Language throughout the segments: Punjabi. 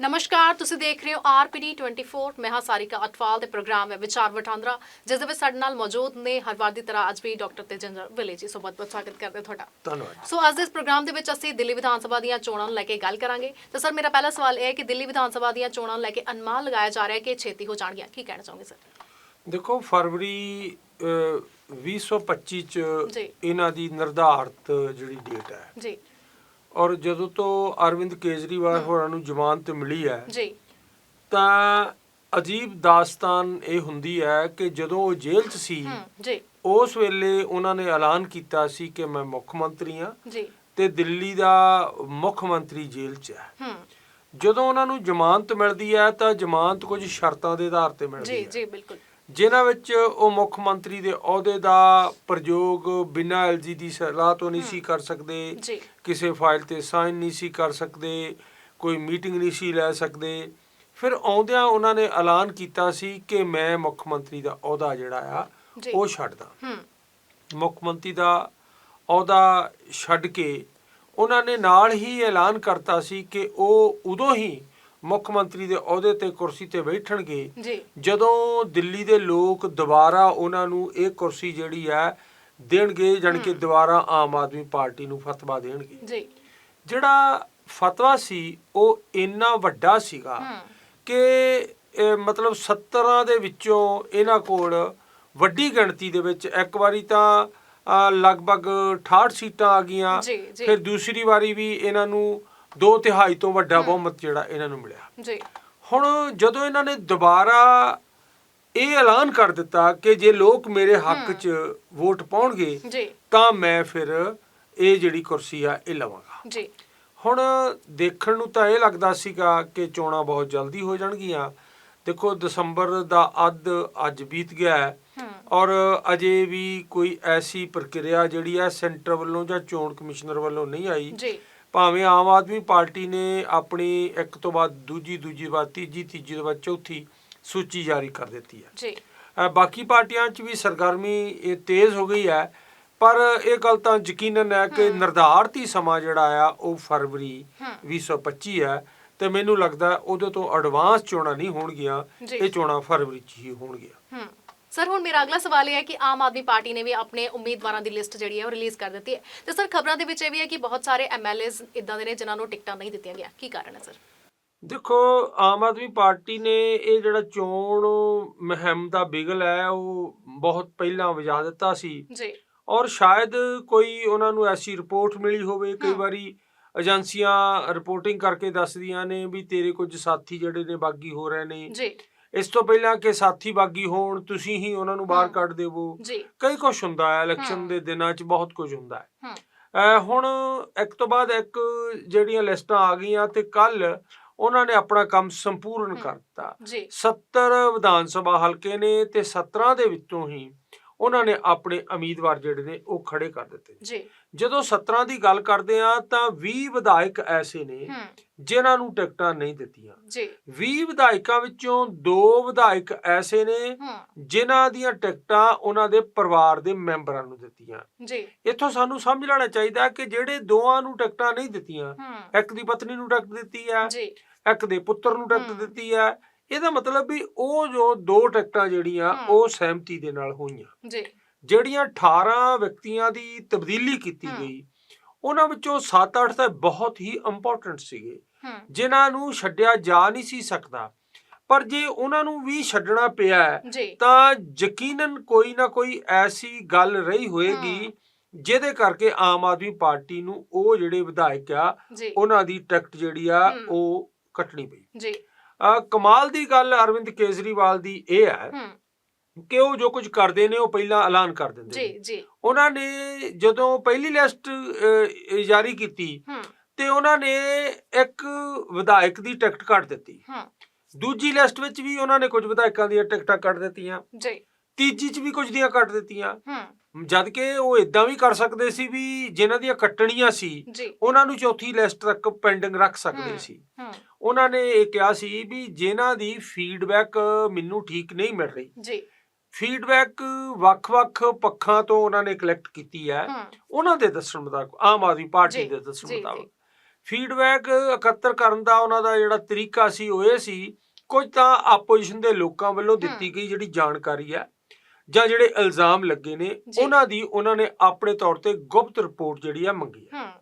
ਨਮਸਕਾਰ ਤੁਸੀਂ ਦੇਖ ਰਹੇ ਹੋ ਆਰਪੀਡੀ 24 ਮੈਂ ਹਾਂ ਸਾਰਿਕਾ ਅਟਵਾਲ ਦੇ ਪ੍ਰੋਗਰਾਮ ਹੈ ਵਿਚਾਰ ਵਟਾਂਦਰਾ ਜਿਸ ਦੇ ਵਿੱਚ ਸਾਡੇ ਨਾਲ ਮੌਜੂਦ ਨੇ ਹਰ ਵਾਰ ਦੀ ਤਰ੍ਹਾਂ ਅੱਜ ਵੀ ਡਾਕਟਰ ਤੇਜਿੰਦਰ ਵਿਲੇ ਜੀ। ਸੋ ਬਹੁਤ ਬਹੁਤ ਸਵਾਗਤ ਕਰਦੇ ਤੁਹਾਡਾ। ਧੰਨਵਾਦ ਸੋ ਅੱਜ ਦੇ ਇਸ ਪ੍ਰੋਗਰਾਮ ਦੇ ਵਿੱਚ ਅਸੀਂ ਦਿੱਲੀ ਵਿਧਾਨ ਸਭਾ ਦੀਆਂ ਚੋਣਾਂ ਨੂੰ ਲੈ ਕੇ ਗੱਲ ਕਰਾਂਗੇ। ਤਾਂ ਸਰ ਮੇਰਾ ਪਹਿਲਾ ਸਵਾਲ ਇਹ ਹੈ ਕਿ ਦਿੱਲੀ ਵਿਧਾਨ ਸਭਾ ਦੀਆਂ ਚੋਣਾਂ ਨੂੰ ਲੈ ਕੇ ਅਨੁਮਾਨ ਲਗਾਇਆ ਜਾ ਰਿਹਾ ਹੈ ਕਿ ਛੇਤੀ ਹੋ ਜਾਣਗੀਆਂ। ਕੀ ਕਹਿਣਾ ਚਾਹੋਗੇ ਸਰ? ਦੇਖੋ ਫਰਵਰੀ ਅਹ, 2025 ਚ। ਇਹਨਾਂ ਦੀ ਨਿਰਧਾਰਤ ਜਿਹੜੀ ਡੇਟ ਹੈ ਜੀ। ਔਰ ਜਦੋਂ ਤੋਂ ਅਰਵਿੰਦ ਕੇਜਰੀਵਾਲ ਹੋਰਾਂ ਨੂੰ ਜ਼ਮਾਨਤ ਮਿਲੀ ਹੈ ਜੀ। ਤਾਂ ਅਜੀਬ ਦਾਸਤਾਨ ਇਹ ਹੁੰਦੀ ਹੈ ਕਿ ਜਦੋਂ ਉਹ ਜੇਲ੍ਹ 'ਚ ਸੀ ਜੀ। ਉਸ ਵੇਲੇ ਉਹਨਾਂ ਨੇ ਐਲਾਨ ਕੀਤਾ ਸੀ ਕਿ ਮੈਂ ਮੁੱਖ ਮੰਤਰੀ ਹਾਂ ਜੀ। ਤੇ ਦਿੱਲੀ ਦਾ ਮੁੱਖ ਮੰਤਰੀ ਜੇਲ੍ਹ 'ਚ ਹੈ। ਹੂੰ ਜਦੋਂ ਉਹਨਾਂ ਨੂੰ ਜ਼ਮਾਨਤ ਮਿਲਦੀ ਹੈ ਤਾਂ ਜ਼ਮਾਨਤ ਕੁਝ ਸ਼ਰਤਾਂ ਦੇ ਆਧਾਰ ਤੇ ਮਿਲਦੀ ਜੀ ਹੈ। ਜੀ ਬਿਲਕੁਲ। ਜਿਨ੍ਹਾਂ ਵਿੱਚ ਉਹ ਮੁੱਖ ਮੰਤਰੀ ਦੇ ਅਹੁਦੇ ਦਾ ਪ੍ਰਯੋਗ ਬਿਨਾਂ ਐਲਜੀ ਦੀ ਸਲਾਹ ਤੋਂ ਨਹੀਂ ਸੀ ਕਰ ਸਕਦੇ ਕਿਸੇ ਫਾਈਲ ਤੇ ਸਾਈਨ ਨਹੀਂ ਸੀ ਕਰ ਸਕਦੇ ਕੋਈ ਮੀਟਿੰਗ ਨਹੀਂ ਸੀ ਲੈ ਸਕਦੇ। ਫਿਰ ਆਉਂਦਿਆਂ ਉਹਨਾਂ ਨੇ ਐਲਾਨ ਕੀਤਾ ਸੀ ਕਿ ਮੈਂ ਮੁੱਖ ਮੰਤਰੀ ਦਾ ਅਹੁਦਾ ਜਿਹੜਾ ਆ। ਉਹ ਛੱਡਦਾ ਮੁੱਖ ਮੰਤਰੀ ਦਾ ਅਹੁਦਾ ਛੱਡ ਕੇ ਉਹਨਾਂ ਨੇ ਨਾਲ ਹੀ ਐਲਾਨ ਕਰਤਾ ਸੀ ਕਿ ਉਹ ਉਦੋਂ ਹੀ ਮੁੱਖ ਮੰਤਰੀ ਦੇ ਅਹੁਦੇ ਤੇ ਕੁਰਸੀ ਤੇ ਬੈਠਣਗੇ। ਜੀ। ਜਦੋਂ ਦਿੱਲੀ ਦੇ ਲੋਕ ਦੁਬਾਰਾ ਉਹਨਾਂ ਨੂੰ ਇਹ ਕੁਰਸੀ ਜਿਹੜੀ ਹੈ ਦੇਣਗੇ ਜਾਣੀ ਕਿ ਦੁਬਾਰਾ ਆਮ ਆਦਮੀ ਪਾਰਟੀ ਨੂੰ ਫਤਵਾ ਦੇਣਗੇ। ਜੀ। ਜਿਹੜਾ ਫਤਵਾ ਸੀ ਉਹ ਇੰਨਾ ਵੱਡਾ ਸੀਗਾ ਕਿ ਮਤਲਬ 17 ਦੇ ਵਿੱਚੋਂ ਇਹਨਾਂ ਕੋਲ ਵੱਡੀ ਗਿਣਤੀ ਦੇ ਵਿੱਚ ਇੱਕ ਵਾਰੀ ਤਾਂ ਲਗਭਗ 68 ਸੀਟਾਂ ਆ ਗਈਆਂ। ਫਿਰ ਦੂਸਰੀ ਵਾਰੀ ਵੀ ਇਹਨਾਂ ਨੂੰ ਦੋ ਤਿਹਾਈ ਤੋਂ ਵੱਡਾ ਬਹੁਮਤ ਜਿਹੜਾ ਇਹਨਾਂ ਨੂੰ ਮਿਲਿਆ। ਜੀ। ਹੁਣ ਜਦੋਂ ਇਹਨਾਂ ਨੇ ਦੁਬਾਰਾ ਇਹ ਐਲਾਨ ਕਰ ਦਿੱਤਾ ਕਿ ਜੇ ਲੋਕ ਮੇਰੇ ਹੱਕ 'ਚ ਵੋਟ ਪਾਉਣਗੇ ਜੀ। ਤਾਂ ਮੈਂ ਫਿਰ ਇਹ ਜਿਹੜੀ ਕੁਰਸੀ ਆ ਇਹ ਲਵਾਂਗਾ। ਜੀ। ਹੁਣ ਦੇਖਣ ਨੂੰ ਤਾਂ ਇਹ ਲੱਗਦਾ ਸੀਗਾ ਕਿ ਚੋਣਾਂ ਬਹੁਤ ਜਲਦੀ ਹੋ ਜਾਣਗੀਆਂ। ਦੇਖੋ ਦਸੰਬਰ ਦਾ ਅੱਧ ਅੱਜ ਬੀਤ ਗਿਆ ਹੈ। ਔਰ ਅਜੇ ਵੀ ਕੋਈ ਐਸੀ ਪ੍ਰਕਿਰਿਆ ਜਿਹੜੀ ਹੈ ਸੈਂਟਰ ਵੱਲੋਂ ਜਾਂ ਚੋਣ ਕਮਿਸ਼ਨਰ ਵੱਲੋਂ ਨਹੀਂ ਆਈ। ਜੀ। ਭਾਵੇਂ ਆਮ ਆਦਮੀ ਪਾਰਟੀ ਨੇ ਆਪਣੀ ਇੱਕ ਤੋਂ ਬਾਅਦ ਦੂਜੀ ਦੂਜੀ ਬਾਅਦ ਤੀਜੀ ਤੀਜੀ ਤੋਂ ਬਾਅਦ ਚੌਥੀ ਸੂਚੀ ਜਾਰੀ ਕਰ ਦਿੱਤੀ ਹੈ। ਜੀ। ਬਾਕੀ ਪਾਰਟੀਆਂ 'ਚ ਵੀ ਸਰਗਰਮੀ ਇਹ ਤੇਜ਼ ਹੋ ਗਈ ਹੈ ਪਰ ਇਹ ਗੱਲ ਤਾਂ ਯਕੀਨਨ ਹੈ ਕਿ ਨਿਰਧਾਰਤ ਸਮਾਂ ਜਿਹੜਾ ਆ ਉਹ ਫਰਵਰੀ ਹੂੰ। 2025 ਹੈ ਤੇ ਮੈਨੂੰ ਲੱਗਦਾ ਉਹਦੇ ਤੋਂ ਐਡਵਾਂਸ ਚੋਣਾਂ ਨਹੀਂ ਹੋਣਗੀਆਂ। ਇਹ ਚੋਣਾਂ ਫਰਵਰੀ 'ਚ ਹੀ ਹੋਣਗੀਆਂ। ਸਰ ਹੁਣ ਮੇਰਾ ਅਗਲਾ ਸਵਾਲ ਇਹ ਹੈ ਕਿ ਆਮ ਆਦਮੀ ਪਾਰਟੀ ਨੇ ਵੀ ਆਪਣੇ ਉਮੀਦਵਾਰਾਂ ਦੀ ਲਿਸਟ ਜਿਹੜੀ ਹੈ ਉਹ ਰਿਲੀਜ਼ ਕਰ ਦਿੱਤੀ ਹੈ। ਤੇ ਸਰ ਖਬਰਾਂ ਦੇ ਵਿੱਚ ਇਹ ਵੀ ਹੈ ਕਿ ਬਹੁਤ ਸਾਰੇ ਐਮਐਲਏਜ਼ ਇਦਾਂ ਦੇ ਨੇ ਜਿਨ੍ਹਾਂ ਨੂੰ ਟਿਕਟਾਂ ਨਹੀਂ ਦਿੱਤੀਆਂ ਗਿਆ ਕੀ ਕਾਰਨ ਹੈ ਸਰ ਦੇਖੋ ਆਮ ਆਦਮੀ ਪਾਰਟੀ ਨੇ ਇਹ ਜਿਹੜਾ ਚੋਣ ਮੁਹਿੰਮ ਦਾ ਬਿਗਲ ਹੈ ਉਹ ਬਹੁਤ ਪਹਿਲਾਂ ਵਜਾ ਦਿੱਤਾ ਸੀ। ਜੀ। ਔਰ ਸ਼ਾਇਦ ਕੋਈ ਉਹਨਾਂ ਨੂੰ ਐਸੀ ਰਿਪੋਰਟ ਮਿਲੀ ਹੋਵੇ ਕਈ। ਵਾਰੀ ਏਜੰਸੀਆਂ ਰਿਪੋਰਟਿੰਗ ਕਰਕੇ ਦੱਸਦੀਆਂ ਨੇ ਵੀ ਤੇਰੇ ਕੁਝ ਸਾਥੀ ਜਿਹੜੇ ਨੇ ਬਾਗੀ ਹੋ ਰਹੇ ਨੇ। ਜੀ। ਇਸ ਤੋਂ ਪਹਿਲਾਂ ਕਿ ਸਾਥੀ ਬਾਗੀ ਹੋਣ ਤੁਸੀਂ ਹੀ ਉਹਨਾਂ ਨੂੰ ਬਾਹਰ। ਕੱਢ ਦੇਵੋ ਜੀ ਕਈ ਕੁਝ ਹੁੰਦਾ ਹੈ। ਇਲੈਕਸ਼ਨ ਦੇ ਦਿਨਾਂ 'ਚ ਬਹੁਤ ਕੁਝ ਹੁੰਦਾ ਹੈ ਹੁਣ ਇੱਕ ਤੋਂ ਬਾਅਦ ਇੱਕ ਜਿਹੜੀਆਂ ਲਿਸਟਾਂ ਆ ਗਈਆਂ ਤੇ ਕੱਲ ਉਹਨਾਂ ਨੇ ਆਪਣਾ ਕੰਮ ਸੰਪੂਰਨ। ਕਰਤਾ ਜੀ 70 ਵਿਧਾਨ ਸਭਾ ਹਲਕੇ ਨੇ ਤੇ 17 ਦੇ ਵਿੱਚੋਂ ਹੀ ਉਹਨਾਂ ਨੇ ਆਪਣੇ ਉਮੀਦਵਾਰ ਜਿਹੜੇ ਨੇ ਉਹ ਖੜੇ ਕਰ ਦਿੱਤੇ। ਜੀ। ਜਦੋਂ 17 ਦੀ ਗੱਲ ਕਰਦੇ ਆ ਤਾਂ 20 ਵਿਧਾਇਕ ਐਸੇ ਨੇ ਜਿਨ੍ਹਾਂ ਨੂੰ ਟਿਕਟਾਂ ਨਹੀਂ ਦਿੱਤੀਆਂ। ਜੀ। 20 ਵਿਧਾਇਕਾਂ ਵਿੱਚੋਂ ਦੋ ਵਿਧਾਇਕ ਐਸੇ ਨੇ ਜਿਨ੍ਹਾਂ ਦੀਆਂ ਟਿਕਟਾਂ ਉਹਨਾਂ ਦੇ ਪਰਿਵਾਰ ਦੇ ਮੈਂਬਰਾਂ ਨੂੰ ਦਿੱਤੀਆਂ। ਜੀ। ਇੱਥੋਂ ਸਾਨੂੰ ਸਮਝ ਲੈਣਾ ਚਾਹੀਦਾ ਕਿ ਜਿਹੜੇ ਦੋਆਂ ਨੂੰ ਟਿਕਟਾਂ ਨਹੀਂ ਦਿੱਤੀਆਂ ਇੱਕ ਦੀ ਪਤਨੀ ਨੂੰ ਟਿਕਟ ਦਿੱਤੀ ਹੈ ਜੀ। ਇੱਕ ਦੇ ਪੁੱਤਰ ਨੂੰ ਟਿਕਟ। ਦਿੱਤੀ ਹੈ ਇਹਦਾ ਮਤਲਬ ਵੀ ਉਹ ਜੋ ਦੋ ਟਿਕਟਾਂ ਜਿਹੜੀਆਂ। ਉਹ ਸਹਿਮਤੀ ਦੇ ਨਾਲ ਹੋਈਆਂ। ਜੀ। ਜਿਹੜੀਆਂ 18 ਵਿਅਕਤੀਆਂ ਦੀ ਤਬਦੀਲੀ ਕੀਤੀ। ਗਈ ਉਹਨਾਂ ਵਿੱਚੋਂ 7-8 ਤਾਂ ਬਹੁਤ ਹੀ ਇੰਪੋਰਟੈਂਟ ਸੀਗੇ। ਜਿਨ੍ਹਾਂ ਨੂੰ ਛੱਡਿਆ ਜਾ ਨਹੀਂ ਸੀ ਸਕਦਾ। ਪਰ ਜੇ ਉਹਨਾਂ ਨੂੰ ਵੀ ਛੱਡਣਾ ਪਿਆ ਤਾਂ ਯਕੀਨਨ ਕੋਈ ਨਾ ਕੋਈ ਐਸੀ ਗੱਲ ਰਹੀ ਹੋਏਗੀ। ਜਿਹਦੇ ਕਰਕੇ ਆਮ ਆਦਮੀ ਪਾਰਟੀ ਨੂੰ ਉਹ ਜਿਹੜੇ ਵਿਧਾਇਕ ਆ ਉਹਨਾਂ ਦੀ ਟਿਕਟ ਜਿਹੜੀ ਆ। ਉਹ ਕੱਟਣੀ ਪਈ। ਜੀ। ਕਮਾਲ ਦੀ ਗੱਲ ਅਰਵਿੰਦ ਕੇਜਰੀਵਾਲ ਦੀ ਇਹ ਹੈ ਕਿ ਉਹ ਜੋ ਕੁਝ ਕਰਦੇ ਨੇ ਉਹ ਪਹਿਲਾਂ ਐਲਾਨ ਕਰ ਦਿੰਦੇ ਜੀ ਜੀ। ਉਹਨਾਂ ਨੇ ਜਦੋਂ ਪਹਿਲੀ ਲਿਸਟ ਜਾਰੀ ਕੀਤੀ ਤੇ ਉਹਨਾਂ ਨੇ ਇੱਕ ਵਿਧਾਇਕ ਦੀ ਟਿਕਟ ਕੱਟ ਦਿੱਤੀ। ਦੂਜੀ ਲਿਸਟ ਵਿੱਚ ਵੀ ਉਹਨਾਂ ਨੇ ਕੁਝ ਵਿਧਾਇਕਾਂ ਦੀਆਂ ਟਿਕਟਾਂ ਕੱਟ ਦਿੱਤੀਆਂ। ਜੀ। ਤੀਜੀ 'ਚ ਵੀ ਕੁਝ ਦੀਆਂ ਕੱਟ ਦਿੱਤੀਆਂ। ਜਦ ਕਿ ਉਹ ਇਦਾਂ ਵੀ ਕਰ ਸਕਦੇ ਸੀ ਵੀ ਜਿਨ੍ਹਾਂ ਦੀਆਂ ਕੱਟਣੀਆਂ ਸੀ ਜੀ। ਉਹਨਾਂ ਨੂੰ ਚੌਥੀ ਲਿਸਟ ਤੱਕ ਪੈਂਡਿੰਗ ਰੱਖ ਸਕਦੇ। ਸੀ। ਉਹਨਾਂ ਨੇ ਇਹ ਕਿਹਾ ਸੀ ਵੀ ਜਿਨ੍ਹਾਂ ਦੀ ਫੀਡਬੈਕ ਮੈਨੂੰ ਠੀਕ ਨਹੀਂ ਮਿਲ ਰਹੀ। ਜੀ। ਫੀਡਬੈਕ ਵੱਖ-ਵੱਖ ਪੱਖਾਂ ਤੋਂ ਉਹਨਾਂ ਨੇ ਕਲੈਕਟ ਕੀਤੀ ਹੈ। ਉਹਨਾਂ ਦੇ ਦੱਸਣ ਮੁਤਾਬਕ ਆਮ ਆਦਮੀ ਪਾਰਟੀ ਜੀ, ਦੇ ਦੱਸਣ ਜੀ, ਜੀ। ਮੁਤਾਬਕ ਫੀਡਬੈਕ ਇਕੱਤਰ ਕਰਨ ਦਾ ਉਹਨਾਂ ਦਾ ਜਿਹੜਾ ਤਰੀਕਾ ਸੀ ਉਹ ਇਹ ਸੀ ਕੁਝ ਤਾਂ ਆਪੋਜੀਸ਼ਨ ਦੇ ਲੋਕਾਂ ਵੱਲੋਂ ਦਿੱਤੀ ਗਈ ਜਿਹੜੀ ਜਾਣਕਾਰੀ ਹੈ। ਜਾਂ ਜਿਹੜੇ ਇਲਜ਼ਾਮ ਲੱਗੇ ਨੇ ਜੀ। ਉਹਨਾਂ ਦੀ ਉਹਨਾਂ ਨੇ ਆਪਣੇ ਤੌਰ ਤੇ ਗੁਪਤ ਰਿਪੋਰਟ ਜਿਹੜੀ ਆ ਮੰਗੀ ਹੈ।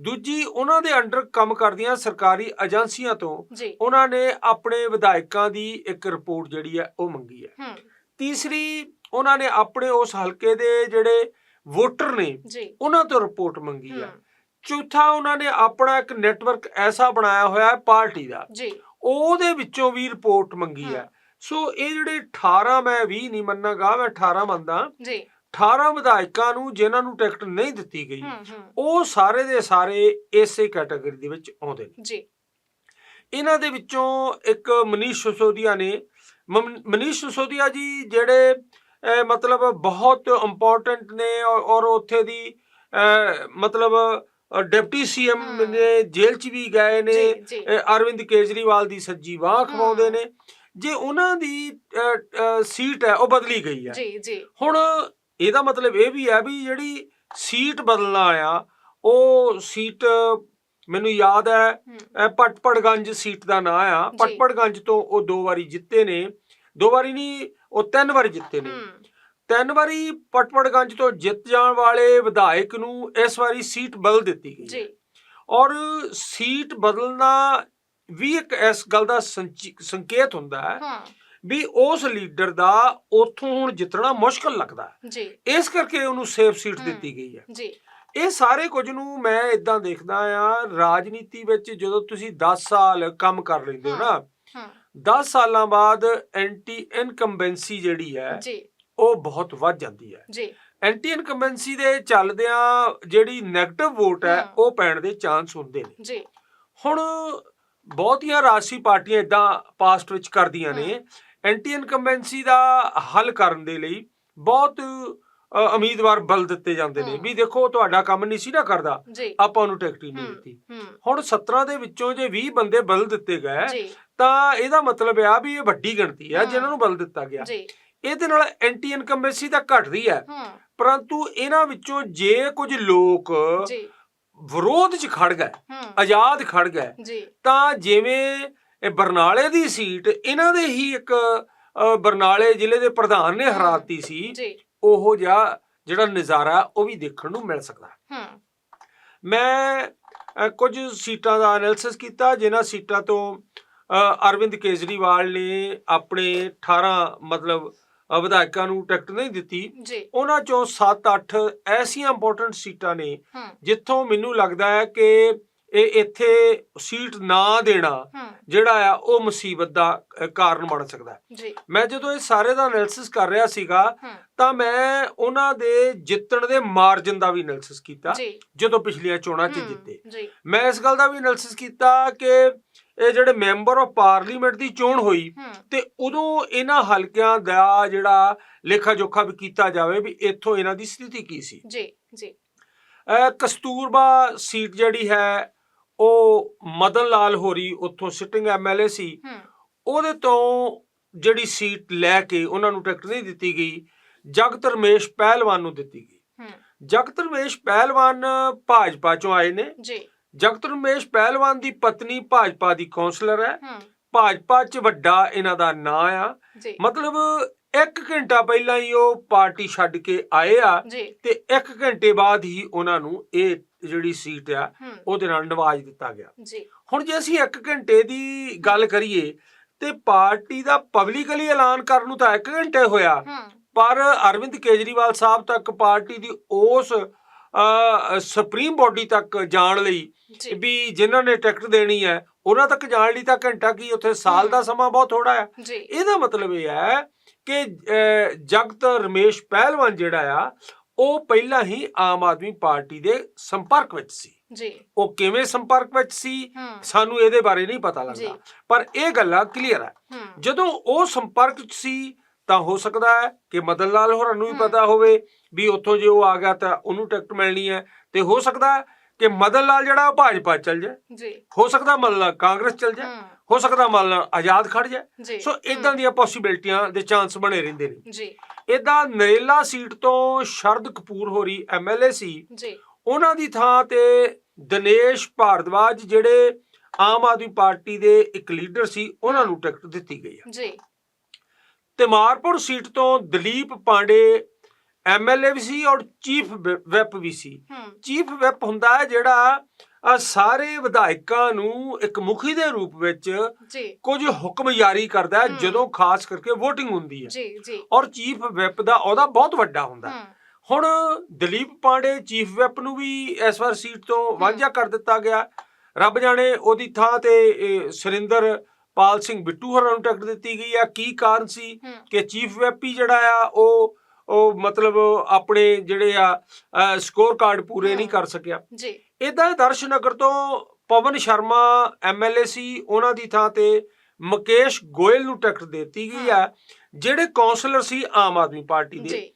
ਦੂਜੀ ਉਹਨਾਂ ਦੇ ਅੰਡਰ ਕੰਮ ਕਰਦੀਆਂ ਸਰਕਾਰੀ ਏਜੰਸੀਆਂ ਤੋਂ ਜੀ। ਉਹਨਾਂ ਨੇ ਆਪਣੇ ਵਿਧਾਇਕਾਂ ਦੀ ਇੱਕ ਰਿਪੋਰਟ ਜਿਹੜੀ ਹੈ ਉਹ ਮੰਗੀ ਹੈ। ਤੀਸਰੀ ਉਹਨਾਂ ਨੇ ਆਪਣੇ ਉਸ ਹਲਕੇ ਦੇ ਜਿਹੜੇ ਵੋਟਰ ਨੇ ਜੀ। ਉਹਨਾਂ ਤੋਂ ਰਿਪੋਰਟ ਮੰਗੀ ਹੂੰ। ਚੌਥਾ ਉਹਨਾਂ ਨੇ ਆਪਣਾ ਇੱਕ ਨੈਟਵਰਕ ਐਸਾ ਬਣਾਇਆ ਹੋਇਆ ਹੈ ਪਾਰਟੀ ਦਾ। ਜੀ। ਉਹਦੇ ਵਿੱਚੋਂ ਵੀ ਰਿਪੋਰਟ ਮੰਗੀ ਹੈ। ਸੋ ਇਹ ਜਿਹੜੇ 18 ਮੈਂ 20 ਨਹੀਂ ਮੰਨਾਗਾ ਮੈਂ 18 ਮੰਨਦਾ। ਜੀ। 18 ਵਿਧਾਇਕਾਂ ਨੂੰ ਜਿਨ੍ਹਾਂ ਨੂੰ ਟਿਕਟ ਨਹੀਂ ਦਿੱਤੀ ਗਈ ਉਹ ਸਾਰੇ ਦੇ ਸਾਰੇ ਇਸੇ ਕੈਟਾਗਰੀ ਦੇ ਵਿੱਚ ਆਉਂਦੇ ਨੇ। ਜੀ। ਇਹਨਾਂ ਦੇ ਵਿੱਚੋਂ ਇੱਕ ਮਨੀਸ਼ ਸਿਸੋਦੀਆ ਨੇ। ਮਨੀਸ਼ ਸਿਸੋਦੀਆ ਜੀ ਜਿਹੜੇ ਮਤਲਬ ਬਹੁਤ ਇੰਪੋਰਟੈਂਟ ਨੇ ਔਰ ਉੱਥੇ ਦੀ ਮਤਲਬ ਡਿਪਟੀ ਸੀਐਮ। ਨੇ ਜੇਲ੍ਹ 'ਚ ਵੀ ਗਏ ਨੇ। ਅਰਵਿੰਦ ਕੇਜਰੀਵਾਲ ਦੀ ਸੱਜੀ ਬਾਹ ਖਵਾਉਂਦੇ। ਨੇ। ਜੇ ਉਹਨਾਂ ਦੀ ਸੀਟ ਹੈ ਉਹ ਬਦਲੀ ਗਈ ਹੈ। ਜੀ ਜੀ। ਹੁਣ ਇਹਦਾ ਮਤਲਬ ਇਹ ਵੀ ਹੈ ਵੀ ਜਿਹੜੀ ਸੀਟ ਬਦਲਣਾ ਆ ਉਹ ਸੀਟ ਮੈਨੂੰ ਯਾਦ ਹੈ ਪਟਪੜਗੰਜ ਸੀਟ ਦਾ ਨਾਂ ਆ। ਪਟਪੜਗੰਜ ਤੋਂ ਉਹ ਦੋ ਵਾਰੀ ਜਿੱਤੇ ਨੇ। ਦੋ ਵਾਰੀ ਨਹੀਂ ਉਹ ਤਿੰਨ ਵਾਰੀ ਜਿੱਤੇ ਨੇ। ਤਿੰਨ ਵਾਰੀ ਪਟਪੜਗੰਜ ਤੋਂ ਜਿੱਤ ਜਾਣ ਵਾਲੇ ਵਿਧਾਇਕ ਨੂੰ ਇਸ ਵਾਰੀ ਸੀਟ ਬਦਲ ਦਿੱਤੀ ਗਈ ਜੀ। ਔਰ ਸੀਟ ਬਦਲਣਾ ਵੀ ਇੱਕ ਇਸ ਗੱਲ ਦਾ ਸੰਕੇਤ ਹੁੰਦਾ ਹੈ ਵੀ ਉਸ ਲੀਡਰ ਦਾ ਉਥੋਂ ਹੁਣ ਜਿੱਤਣਾ ਮੁਸ਼ਕਲ ਲੱਗਦਾ ਹੈ। ਜੀ। ਇਸ ਕਰਕੇ ਉਹਨੂੰ ਸੇਫ ਸੀਟ। ਦਿੱਤੀ ਗਈ ਹੈ। ਜੀ। ਇਹ ਸਾਰੇ ਕੁਝ ਨੂੰ ਮੈਂ ਇਦਾਂ ਦੇਖਦਾ ਆ ਰਾਜਨੀਤੀ ਵਿੱਚ ਜਦੋਂ ਤੁਸੀਂ 10 ਸਾਲ ਕੰਮ ਕਰ ਲੈਂਦੇ ਹੋ ਨਾ ਹਾਂ। 10 ਸਾਲਾਂ ਬਾਅਦ ਐਂਟੀ ਇਨਕੰਬੈਂਸੀ ਜਿਹੜੀ ਹੈ ਜੀ। ਉਹ ਬਹੁਤ ਵੱਧ ਜਾਂਦੀ ਹੈ। ਜੀ। ਐਂਟੀ ਇਨਕੰਬੈਂਸੀ ਦੇ ਚੱਲਦਿਆਂ ਜਿਹੜੀ 네ਗੇਟਿਵ ਵੋਟ ਹੈ। ਉਹ ਪੈਣ ਦੇ ਚਾਂਸ ਹੁੰਦੇ ਨੇ। ਜੀ। ਹੁਣ ਬਹੁਤੀਆਂ ਰਾਜਸੀ ਪਾਰਟੀਆਂ ਇਦਾਂ ਪਾਸਟ ਵਿੱਚ ਕਰਦੀਆਂ ਨੇ। ਐਂਟੀ ਇਨਕੰਬੈਂਸੀ ਦਾ ਹੱਲ ਕਰਨ ਦੇ ਲਈ ਬਹੁਤ ਉਮੀਦਵਾਰ ਬਲ ਦਿੱਤੇ ਜਾਂਦੇ ਨੇ। ਵੀ ਦੇਖੋ ਤੁਹਾਡਾ ਕੰਮ ਨਹੀਂ ਸੀ ਨਾ ਕਰਦਾ। ਆਪਾਂ ਉਹਨੂੰ ਟਿਕਟ ਹੀ ਨਹੀਂ। ਦਿੱਤੀ। ਹੁਣ 17 ਦੇ ਵਿੱਚੋਂ ਜੇ 20 ਬੰਦੇ ਬਲ ਦਿੱਤੇ ਗਏ ਤਾਂ ਇਹਦਾ ਮਤਲਬ ਆ ਵੀ ਇਹ ਵੱਡੀ ਗਿਣਤੀ ਹਮ। ਜਿਨ੍ਹਾਂ ਨੂੰ ਬਲ ਦਿੱਤਾ ਗਿਆ। ਇਹਦੇ ਨਾਲ ਐਂਟੀ ਇਨਕੰਬੈਂਸੀ ਤਾਂ ਘਟਦੀ ਹੈ। ਹੂੰ। ਪਰੰਤੂ ਇਹਨਾਂ ਵਿੱਚੋਂ ਜੇ ਕੁਝ ਲੋਕ ਵਿਰੋਧ 'ਚ ਖੜ ਗਏ ਆਜ਼ਾਦ ਖੜ ਗਏ। ਤਾਂ ਜਿਵੇਂ ਇਹ ਬਰਨਾਲੇ ਦੀ ਸੀਟ ਇਹਨਾਂ ਦੇ ਹੀ ਇੱਕ ਬਰਨਾਲੇ ਜ਼ਿਲ੍ਹੇ ਦੇ ਪ੍ਰਧਾਨ ਨੇ। ਹਰਾਤੀ ਸੀ ਉਹੋ ਜਿਹਾ ਜਿਹੜਾ ਨਜ਼ਾਰਾ ਉਹ ਵੀ ਦੇਖਣ ਨੂੰ ਮਿਲ ਸਕਦਾ। ਹੈ। ਮੈਂ ਕੁਝ ਸੀਟਾਂ ਦਾ ਐਨਾਲਿਸਿਸ ਕੀਤਾ ਜਿਨ੍ਹਾਂ ਸੀਟਾਂ ਤੋਂ ਅਰਵਿੰਦ ਕੇਜਰੀਵਾਲ ਨੇ ਆਪਣੇ 18 ਮਤਲਬ ਵਿਧਾਇਕਾਂ ਨੂੰ ਟਿਕਟ ਨਹੀਂ ਦਿੱਤੀ। ਜੀ। ਉਹਨਾਂ ਚੋਂ 7-8 ਐਸੀਆਂ ਇੰਪੋਰਟੈਂਟ ਸੀਟਾਂ ਨੇ ਜਿੱਥੋਂ ਮੈਨੂੰ ਲੱਗਦਾ ਹੈ ਕਿ ਇਹ ਇੱਥੇ ਸੀਟ ਨਾ ਦੇਣਾ ਜਿਹੜਾ ਆ ਉਹ ਮੁਸੀਬਤ ਦਾ ਕਾਰਨ ਬਣ ਸਕਦਾ। ਜੀ। ਮੈਂ ਜਦੋਂ ਇਹ ਸਾਰੇ ਦਾ ਐਨਾਲਿਸਿਸ ਕਰ ਰਿਹਾ ਸੀਗਾ ਤਾਂ ਮੈਂ ਉਹਨਾਂ ਦੇ ਜਿੱਤਣ ਦੇ ਮਾਰਜਨ ਦਾ ਵੀ ਐਨਾਲਿਸਿਸ ਕੀਤਾ ਜਦੋਂ ਪਿਛਲੀਆਂ ਚੋਣਾਂ 'ਚ ਜਿੱਤੇ। ਮੈਂ ਇਸ ਗੱਲ ਦਾ ਵੀ ਐਨਾਲਿਸਿਸ ਕੀਤਾ ਕਿ ਇਹ ਜਿਹੜੇ ਮੈਂਬਰ ਆਫ ਪਾਰਲੀਮੈਂਟ ਦੀ ਚੋਣ ਹੋਈ ਤੇ ਉਦੋਂ ਇਹਨਾਂ ਹਲਕਿਆਂ ਦਾ ਜਿਹੜਾ ਲੇਖਾ ਜੋਖਾ ਵੀ ਕੀਤਾ ਜਾਵੇ ਵੀ ਇੱਥੋਂ ਇਹਨਾਂ ਦੀ ਸਥਿਤੀ ਕੀ ਸੀ। ਜੀ ਜੀ। ਕਸਤੂਰਬਾ ਸੀਟ ਜਿਹੜੀ ਹੈ ਉਹ ਮਦਨ ਲਾਲ ਹੋਰੀ ਉੱਥੋਂ ਸਿਟਿੰਗ ਐਮਐਲਏ ਸੀ। ਉਹਦੇ ਤੋਂ ਜਿਹੜੀ ਸੀਟ ਲੈ ਕੇ ਉਹਨਾਂ ਨੂੰ ਟਿਕਟ ਨਹੀਂ ਦਿੱਤੀ ਗਈ ਜਗਤ ਰਮੇਸ਼ ਪਹਿਲਵਾਨ ਨੂੰ ਦਿੱਤੀ ਗਈ। ਜਗਤ ਰਮੇਸ਼ ਪਹਿਲਵਾਨ ਭਾਜਪਾ ਚੋਂ ਆਏ ਨੇ। ਜੀ। ਜਗਤ ਰਮੇਸ਼ ਪਹਿਲਵਾਨ ਦੀ ਪਤਨੀ ਭਾਜਪਾ ਦੀ ਕਾਉਂਸਲਰ ਹੈ। ਭਾਜਪਾ 'ਚ ਵੱਡਾ ਇਹਨਾਂ ਦਾ ਨਾਂ ਆ। ਮਤਲਬ ਇੱਕ ਘੰਟਾ ਪਹਿਲਾਂ ਹੀ ਉਹ ਪਾਰਟੀ ਛੱਡ ਕੇ ਆਏ ਆ ਤੇ ਇੱਕ ਘੰਟੇ ਬਾਅਦ ਹੀ ਉਹਨਾਂ ਨੂੰ ਇਹ ਜਿਹੜੀ ਸੀਟ ਆ ਉਹਦੇ ਨਾਲ ਨਵਾਜ ਦਿੱਤਾ ਗਿਆ। ਹੁਣ ਜੇ ਅਸੀਂ ਇੱਕ ਘੰਟੇ ਦੀ ਗੱਲ ਕਰੀਏ ਤੇ ਪਾਰਟੀ ਦਾ ਪਬਲਿਕਲੀ ਐਲਾਨ ਕਰਨ ਨੂੰ ਤਾਂ ਇੱਕ ਘੰਟੇ ਹੋਇਆ। ਪਰ ਅਰਵਿੰਦ ਕੇਜਰੀਵਾਲ ਸਾਹਿਬ ਤੱਕ ਪਾਰਟੀ ਦੀ ਉਸ ਸੁਪਰੀਮ ਬੋਡੀ ਤੱਕ ਜਾਣ ਲਈ ਵੀ ਜਿਨ੍ਹਾਂ ਨੇ ਟਿਕਟ ਦੇਣੀ ਹੈ ਉਹਨਾਂ ਤੱਕ ਜਾਣ ਲਈ ਤਾਂ ਘੰਟਾ ਕੀ ਉੱਥੇ ਸਾਲ ਦਾ ਸਮਾਂ ਬਹੁਤ ਥੋੜਾ ਹੈ। ਇਹਦਾ ਮਤਲਬ ਇਹ ਹੈ ਕਿ ਜਗਤ ਰਮੇਸ਼ ਪਹਿਲਵਾਨ ਜਿਹੜਾ ਆ ਉਹ ਪਹਿਲਾਂ ਹੀ ਆਮ ਆਦਮੀ ਪਾਰਟੀ ਦੇ ਸੰਪਰਕ ਵਿੱਚ ਸੀ। ਜੀ। ਉਹ ਕਿਵੇਂ ਸੰਪਰਕ ਵਿੱਚ ਸੀ ਸਾਨੂੰ ਇਹਦੇ ਬਾਰੇ ਨਹੀਂ ਪਤਾ ਲੱਗਦਾ। ਪਰ ਇਹ ਗੱਲਾਂ ਕਲੀਅਰ ਹੈ। ਜਦੋਂ ਉਹ ਸੰਪਰਕ 'ਚ ਸੀ ਤਾਂ ਹੋ ਸਕਦਾ ਹੈ ਕਿ ਮਦਨ ਲਾਲ ਹੋਰਾਂ ਨੂੰ ਵੀ। ਪਤਾ ਹੋਵੇ ਵੀ ਉੱਥੋਂ ਜੇ ਉਹ ਆ ਗਿਆ ਤਾਂ ਉਹਨੂੰ ਟਿਕਟ ਮਿਲਣੀ ਹੈ। ਤੇ ਹੋ ਸਕਦਾ ਕਿ ਮਦਨ ਲਾਲ ਜਿਹੜਾ ਭਾਜਪਾ ਚੱਲ ਜੀ। ਹੋ ਸਕਦਾ ਮਦਨ ਲਾਲ ਕਾਂਗਰਸ ਚੱਲ ਜਾਏ। ਹੂੰ। ਸਕਦਾ ਮਦਨ ਲਾਲ ਆਜ਼ਾਦ ਖੜ ਜੀ। ਸੋ ਇਦਾਂ ਦੀਆਂ ਪੋਸਿਬਿਲਟੀਆਂ ਦੇ ਚਾਂਸ ਬਣੇ ਰਹਿੰਦੇ ਨੇ। ਜੀ। ਇਦਾਂ ਨਰੇਲਾ ਸੀਟ ਤੋਂ ਸ਼ਰਦ ਕਪੂਰ ਹੋਰੀ ਐਮਐਲਏ ਸੀ। ਜੀ। ਉਹਨਾਂ ਦੀ ਥਾਂ ਤੇ ਦਿਨੇਸ਼ ਭਾਰਦਵਾਜ ਜਿਹੜੇ ਆਮ ਆਦਮੀ ਪਾਰਟੀ ਦੇ ਇੱਕ ਲੀਡਰ ਸੀ ਉਹਨਾਂ ਨੂੰ ਟਿਕਟ ਦਿੱਤੀ ਗਈ ਹੈ ਜੀ। ਤਿਮਾਰਪੁਰ ਸੀਟ ਤੋਂ ਦਲੀਪ ਪਾਂਡੇ ਐਮਐਲਏ ਵੀ ਸੀ ਔਰ ਚੀਫ ਵਿਪ ਵੀ ਸੀ। ਚੀਫ ਵਿਪ ਹੁੰਦਾ ਹੈ ਜਿਹੜਾ ਅ, ਸਾਰੇ ਵਿਧਾਇਕਾਂ ਨੂੰ ਇੱਕ ਮੁਖੀ ਦੇ ਰੂਪ ਵਿੱਚ ਕੁਝ ਹੁਕਮ ਜਾਰੀ ਕਰਦਾ ਹੈ। ਜਦੋਂ ਖਾਸ ਕਰਕੇ VOTING ਹੁੰਦੀ ਹੈ। ਜੀ ਜੀ। ਔਰ ਚੀਫ ਵਿਪ ਦਾ ਅਹੁਦਾ ਬਹੁਤ ਵੱਡਾ ਹੁੰਦਾ ਹੁਣ ਦਲੀਪ ਪਾਂਡੇ ਚੀਫ ਵਿਪ ਨੂੰ ਵੀ ਇਸ ਵਾਰ ਸੀਟ ਤੋਂ ਵਾਂਝਾ ਕਰ ਦਿੱਤਾ ਗਿਆ। ਰੱਬ ਜਾਣੇ ਉਹਦੀ ਥਾਂ ਤੇ ਸੁਰਿੰਦਰ ਪਾਲ ਸਿੰਘ ਬਿੱਟੂ ਹੋਰਾਂ ਨੂੰ ਟਿਕਟ ਦਿੱਤੀ ਗਈ ਆ। ਕੀ ਕਾਰਨ ਸੀ ਹੂੰ। ਕਿ ਚੀਫ ਵਿਪ ਹੀ ਜਿਹੜਾ ਆ ਉਹ ਉਹ ਮਤਲਬ ਆਪਣੇ ਜਿਹੜੇ ਆ ਸਕੋਰ ਕਾਰਡ ਪੂਰੇ ਨਹੀਂ। ਕਰ ਸਕਿਆ। ਜੀ। ਇਦਾਂ ਦਰਸ਼ਨਗਰ ਤੋਂ ਪਵਨ ਸ਼ਰਮਾ ਐਮਐਲਏ ਸੀ ਉਹਨਾਂ ਦੀ ਥਾਂ ਤੇ ਮੁਕੇਸ਼ ਗੋਇਲ ਨੂੰ ਟਿਕਟ ਦਿੱਤੀ ਗਈ ਆ ਜਿਹੜੇ ਕਾਉਂਸਲਰ ਸੀ ਆਮ ਆਦਮੀ ਪਾਰਟੀ ਦੇ।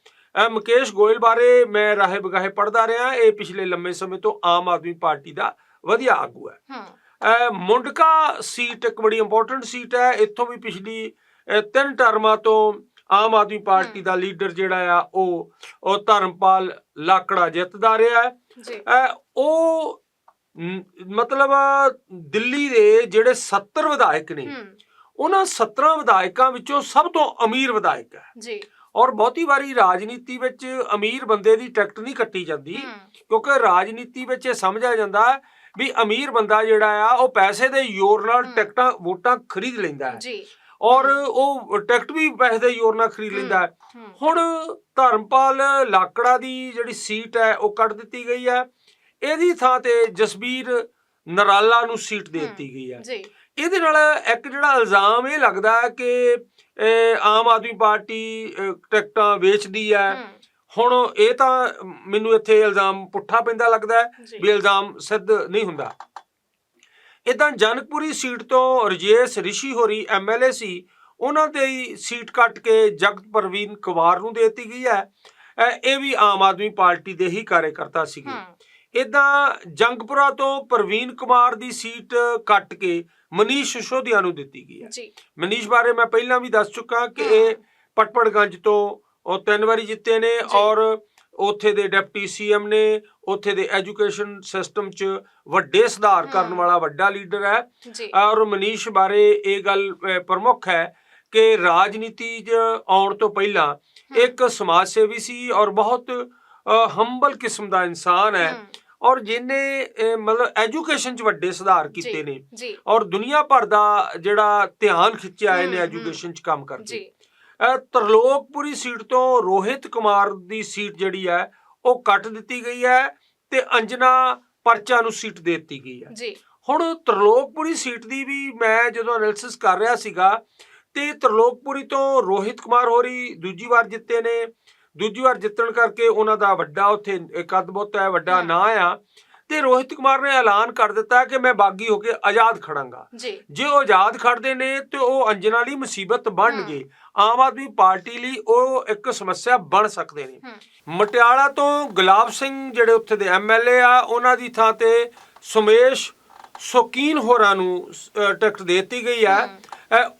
ਮੁਕੇਸ਼ ਗੋਇਲ ਬਾਰੇ ਮੈਂ ਰਾਹੇ ਬਗਾਹੇ ਪੜਦਾ ਰਿਹਾ। ਇਹ ਪਿਛਲੇ ਲੰਮੇ ਸਮੇਂ ਤੋਂ ਆਮ ਆਦਮੀ ਪਾਰਟੀ ਦਾ ਵਧੀਆ ਆਗੂ ਹੈ। ਹੂੰ। ਮੁੰਡਕਾ ਸੀਟ ਇੱਕ ਬੜੀ ਇੰਪੋਰਟੈਂਟ ਸੀਟ ਹੈ। ਇੱਥੋਂ ਵੀ ਪਿਛਲੀ ਤਿੰਨ ਟਰਮਾਂ ਤੋਂ ਆਮ ਆਦਮੀ ਪਾਰਟੀ। ਦਾ ਲੀਡਰ ਜਿਹੜਾ ਆ ਉਹ ਉਹ ਧਰਮਪਾਲ ਲਾਕੜਾ ਜਿੱਤਦਾ ਰਿਹਾ ਹੈ। ਉਹ ਮਤਲਬ ਦਿੱਲੀ ਦੇ ਜਿਹੜੇ 70 ਵਿਧਾਇਕ ਨੇ ਉਹਨਾਂ 17 ਵਿਧਾਇਕਾਂ ਵਿੱਚੋਂ ਸਭ ਤੋਂ ਅਮੀਰ ਵਿਧਾਇਕ ਹੈ। ਜੀ। ਔਰ ਬਹੁਤੀ ਵਾਰੀ ਰਾਜਨੀਤੀ ਵਿੱਚ ਅਮੀਰ ਬੰਦੇ ਦੀ ਟਿਕਟ ਨਹੀਂ ਕੱਟੀ ਜਾਂਦੀ ਕਿਉਂਕਿ ਰਾਜਨੀਤੀ ਵਿੱਚ ਇਹ ਸਮਝਿਆ ਜਾਂਦਾ ਹੈ ਵੀ ਅਮੀਰ ਬੰਦਾ ਜਿਹੜਾ ਆ ਉਹ ਪੈਸੇ ਦੇ ਜ਼ੋਰ ਨਾਲ। ਟਿਕਟਾਂ ਵੋਟਾਂ ਖਰੀਦ ਲੈਂਦਾ ਹੈ। ਜੀ। ਔਰ ਉਹ ਟਿਕਟ ਵੀ ਪੈਸੇ ਦੇ ਜ਼ੋਰ ਨਾਲ ਖਰੀਦ ਲੈਂਦਾ ਹੈ। ਹੁਣ ਧਰਮਪਾਲ ਲਾਕੜਾ ਦੀ ਜਿਹੜੀ ਸੀਟ ਹੈ ਉਹ ਕੱਢ ਦਿੱਤੀ ਗਈ ਹੈ। ਇਹਦੀ ਥਾਂ ਤੇ ਜਸਬੀਰ ਨਰਾਲਾ ਨੂੰ ਸੀਟ ਦੇ ਦਿੱਤੀ ਗਈ ਹੈ। ਜੀ। ਇਹਦੇ ਨਾਲ ਇੱਕ ਜਿਹੜਾ ਇਲਜ਼ਾਮ ਇਹ ਲੱਗਦਾ ਹੈ ਕਿ ਆਮ ਆਦਮੀ ਪਾਰਟੀ ਟਿਕਟਾਂ ਵੇਚਦੀ ਹੂੰ। ਹੁਣ ਇਹ ਤਾਂ ਮੈਨੂੰ ਇੱਥੇ ਇਲਜ਼ਾਮ ਪੁੱਠਾ ਪੈਂਦਾ ਲੱਗਦਾ ਵੀ ਇਲਜ਼ਾਮ ਸਿੱਧ ਨਹੀਂ ਹੁੰਦਾ। ਇਦਾਂ ਜਨਕਪੁਰੀ ਸੀਟ ਤੋਂ ਰਜੇਸ਼ ਰਿਸ਼ੀ ਹੋਰੀ ਐਮਐਲਏ ਸੀ ਉਹਨਾਂ ਦੇ ਹੀ ਸੀਟ ਕੱਟ ਕੇ ਜਗਤ ਪ੍ਰਵੀਨ ਕੁਮਾਰ ਨੂੰ ਦੇ ਦਿੱਤੀ ਗਈ ਹੈ। ਇਹ ਵੀ ਆਮ ਆਦਮੀ ਪਾਰਟੀ ਦੇ ਹੀ ਕਾਰਜਕਰਤਾ ਸੀਗੇ। ਇਦਾਂ ਜੰਗਪੁਰਾ ਤੋਂ ਪ੍ਰਵੀਨ ਕੁਮਾਰ ਦੀ ਸੀਟ ਕੱਟ ਕੇ ਮਨੀਸ਼ ਸਿਸੋਦੀਆ ਨੂੰ ਦਿੱਤੀ ਗਈ ਹੈ। ਜੀ। ਮਨੀਸ਼ ਬਾਰੇ ਮੈਂ ਪਹਿਲਾਂ ਵੀ ਦੱਸ ਚੁੱਕਾ ਕਿ ਇਹ ਪਟਪੜਗੰਜ ਤੋਂ ਉਹ ਤਿੰਨ ਵਾਰੀ ਜਿੱਤੇ ਨੇ। ਔਰ ਉੱਥੇ ਦੇ ਡਿਪਟੀ ਸੀਐਮ ਨੇ ਉੱਥੇ ਦੇ ਐਜੂਕੇਸ਼ਨ ਸਿਸਟਮ 'ਚ ਵੱਡੇ ਸੁਧਾਰ ਕਰਨ। ਵਾਲਾ ਵੱਡਾ ਲੀਡਰ ਹੈ ਔਰ ਮਨੀਸ਼ ਬਾਰੇ ਇਹ ਗੱਲ ਪ੍ਰਮੁੱਖ ਹੈ ਕਿ ਰਾਜਨੀਤੀ 'ਚ ਆਉਣ ਤੋਂ ਪਹਿਲਾਂ। ਇੱਕ ਸਮਾਜ ਸੇਵੀ ਸੀ ਔਰ ਬਹੁਤ ਹੰਬਲ ਕਿਸਮ ਦਾ ਇਨਸਾਨ ਹੈ ਔਰ ਅਹ, ਮਤਲਬ ਐਜੂਕੇਸ਼ਨ 'ਚ ਵੱਡੇ ਸੁਧਾਰ ਕੀਤੇ। ਨੇ ਔਰ ਦੁਨੀਆ ਭਰ ਦਾ ਜਿਹੜਾ ਧਿਆਨ ਖਿੱਚਿਆ ਇਹਨੇ। ਐਜੂਕੇਸ਼ਨ 'ਚ ਕੰਮ ਕਰਕੇ ਤਰਲੋਕਪੁਰੀ ਸੀਟ ਤੋਂ ਰੋਹਿਤ ਕੁਮਾਰ ਦੀ ਸੀਟ ਜਿਹੜੀ ਹੈ ਉਹ ਕੱਟ ਦਿੱਤੀ ਗਈ ਹੈ ਤੇ ਅੰਜਨਾ ਪਰਚਾ ਨੂੰ ਸੀਟ ਦੇ ਦਿੱਤੀ ਗਈ ਹੈ। ਜੀ। ਹੁਣ ਤਰਲੋਕਪੁਰੀ ਸੀਟ ਦੀ ਵੀ ਮੈਂ ਜਦੋਂ ਐਨਾਲਿਸਿਸ ਕਰ ਰਿਹਾ ਸੀਗਾ ਤੇ ਤਰਲੋਕਪੁਰੀ ਤੋਂ ਰੋਹਿਤ ਕੁਮਾਰ ਹੋਰੀ ਦੂਜੀ ਵਾਰ ਜਿੱਤੇ ਨੇ। ਦੂਜੀ ਵਾਰ ਜਿੱਤਣ ਕਰਕੇ ਉਹਨਾਂ ਦਾ ਵੱਡਾ ਉੱਥੇ ਕੱਦ ਬਹੁਤ ਹੈ ਵੱਡਾ। ਨਾਂ ਆ। ਤੇ ਰੋਹਿਤ ਕੁਮਾਰ ਨੇ ਐਲਾਨ ਕਰ ਦਿੱਤਾ ਕਿ ਮੈਂ ਬਾਗੀ ਹੋ ਕੇ ਆਜ਼ਾਦ ਖੜਾਂਗਾ। ਜੀ। ਜੇ ਉਹ ਆਜ਼ਾਦ ਖੜਦੇ ਨੇ ਤੇ ਉਹ ਅੰਜਨਾ ਲਈ ਮੁਸੀਬਤ ਬਣਨਗੇ। ਆਮ ਆਦਮੀ ਪਾਰਟੀ ਲਈ ਉਹ ਇੱਕ ਸਮੱਸਿਆ ਬਣ ਸਕਦੇ ਨੇ। ਮਟਿਆਲਾ ਤੋਂ ਗੁਲਾਬ ਸਿੰਘ ਜਿਹੜੇ ਉੱਥੇ ਦੇ ਐਮਐਲਏ ਆ ਉਹਨਾਂ ਦੀ ਥਾਂ ਤੇ ਸੁਮੇਸ਼ ਸ਼ੌਕੀਨ ਹੋਰਾਂ ਨੂੰ ਟਿਕਟ ਦੇ ਦਿੱਤੀ ਗਈ ਹੈ।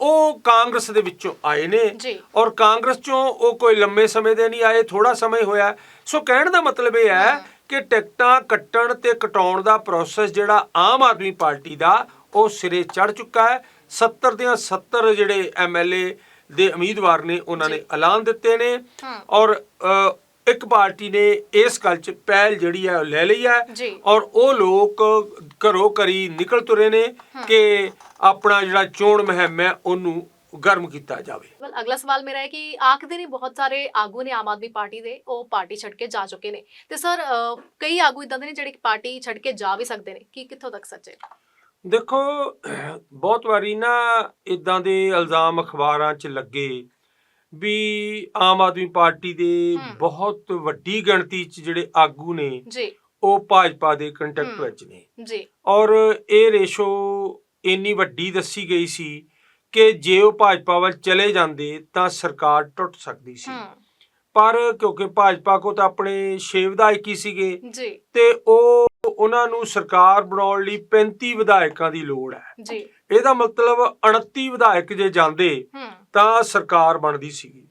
ਉਹ ਕਾਂਗਰਸ ਦੇ ਵਿੱਚੋਂ ਆਏ ਨੇ। ਔਰ ਕਾਂਗਰਸ ਚੋਂ ਉਹ ਕੋਈ ਲੰਮੇ ਸਮੇਂ ਦੇ ਨਹੀਂ ਆਏ ਥੋੜਾ ਸਮਾਂ ਹੋਇਆ। ਸੋ ਕਹਿਣ ਦਾ ਮਤਲਬ ਇਹ ਹੈ। ਕਿ ਟਿਕਟਾਂ ਕੱਟਣ ਤੇ ਕਟਾਉਣ ਦਾ ਪ੍ਰੋਸੈਸ ਜਿਹੜਾ ਆਮ ਆਦਮੀ ਪਾਰਟੀ ਦਾ ਉਹ ਸਿਰੇ ਚੜ ਚੁੱਕਾ ਹੈ। 70 ਦੀਆਂ 70 ਜਿਹੜੇ ਐਮਐਲਏ ਦੇ ਉਮੀਦਵਾਰ ਨੇ ਉਹਨਾਂ ਨੇ। ਐਲਾਨ ਦਿੱਤੇ ਨੇ। ਔਰ ਇੱਕ ਪਾਰਟੀ ਨੇ ਇਸ ਗੱਲ 'ਚ ਪਹਿਲ ਜਿਹੜੀ ਹੈ ਉਹ ਲੈ ਲਈ ਹੈ। ਔਰ ਉਹ ਲੋਕ ਘਰੋਂ ਘਰੀ ਨਿਕਲ ਤੁਰੇ ਨੇ ਕਿ ਆਪਣਾ ਜਿਹੜਾ ਚੋਣ ਮੁਹਿੰਮ ਹੈ ਉਹਨੂੰ ਗਰਮ ਕੀਤਾ ਜਾਵੇ। ਵਲ ਅਗਲਾ ਸਵਾਲ ਮੇਰਾ ਹੈ ਕਿ ਆਖਦੇ ਨੇ ਬਹੁਤ ਸਾਰੇ ਆਗੂ ਨੇ ਆਮ ਆਦਮੀ ਪਾਰਟੀ ਦੇ ਉਹ ਪਾਰਟੀ ਛੱਡ ਕੇ ਜਾ ਚੁੱਕੇ ਨੇ। ਤੇ ਸਰ ਕਈ ਆਗੂ ਇਦਾਂ ਦੇ ਨੇ ਜਿਹੜੇ ਪਾਰਟੀ ਛੱਡ ਕੇ ਜਾ ਵੀ ਸਕਦੇ ਨੇ। ਕੀ ਕਿੱਥੋਂ ਤੱਕ ਸੱਚ ਹੈ? ਦੇਖੋ ਬਹੁਤ ਵਾਰੀ ਨਾ ਇਦਾਂ ਦੇ ਇਲਜ਼ਾਮ ਅਖਬਾਰਾਂ 'ਚ ਲੱਗੇ ਵੀ ਆਮ ਆਦਮੀ ਪਾਰਟੀ ਦੇ ਹਮ। ਬਹੁਤ ਵੱਡੀ ਗਿਣਤੀ 'ਚ ਜਿਹੜੇ ਆਗੂ ਨੇ ਜੀ। ਉਹ ਭਾਜਪਾ ਦੇ ਕੰਟੈਕਟ ਹਮ। ਵਿੱਚ ਨੇ। ਜੀ। ਔਰ ਇਹ ਰੇਸ਼ੋ ਇੰਨੀ ਵੱਡੀ ਦੱਸੀ ਗਈ ਸੀ ਕਿ ਜੇ ਉਹ ਭਾਜਪਾ ਵੱਲ ਚਲੇ ਜਾਂਦੇ ਤਾਂ ਸਰਕਾਰ ਟੁੱਟ ਸਕਦੀ ਸੀ। ਪਰ ਕਿਉਂਕਿ ਭਾਜਪਾ ਕੋ ਤਾਂ ਆਪਣੇ ਛੇ ਵਿਧਾਇਕ ਹੀ ਸੀਗੇ ਜੀ। ਤੇ ਉਹ ਉਹਨਾਂ ਨੂੰ ਸਰਕਾਰ ਬਣਾਉਣ ਲਈ 35 ਵਿਧਾਇਕਾਂ ਦੀ ਲੋੜ ਹੈ। ਜੀ। ਇਹਦਾ ਮਤਲਬ 29 ਵਿਧਾਇਕ ਜੇ ਜਾਂਦੇ ਤਾਂ ਸਰਕਾਰ ਬਣਦੀ ਸੀਗੀ।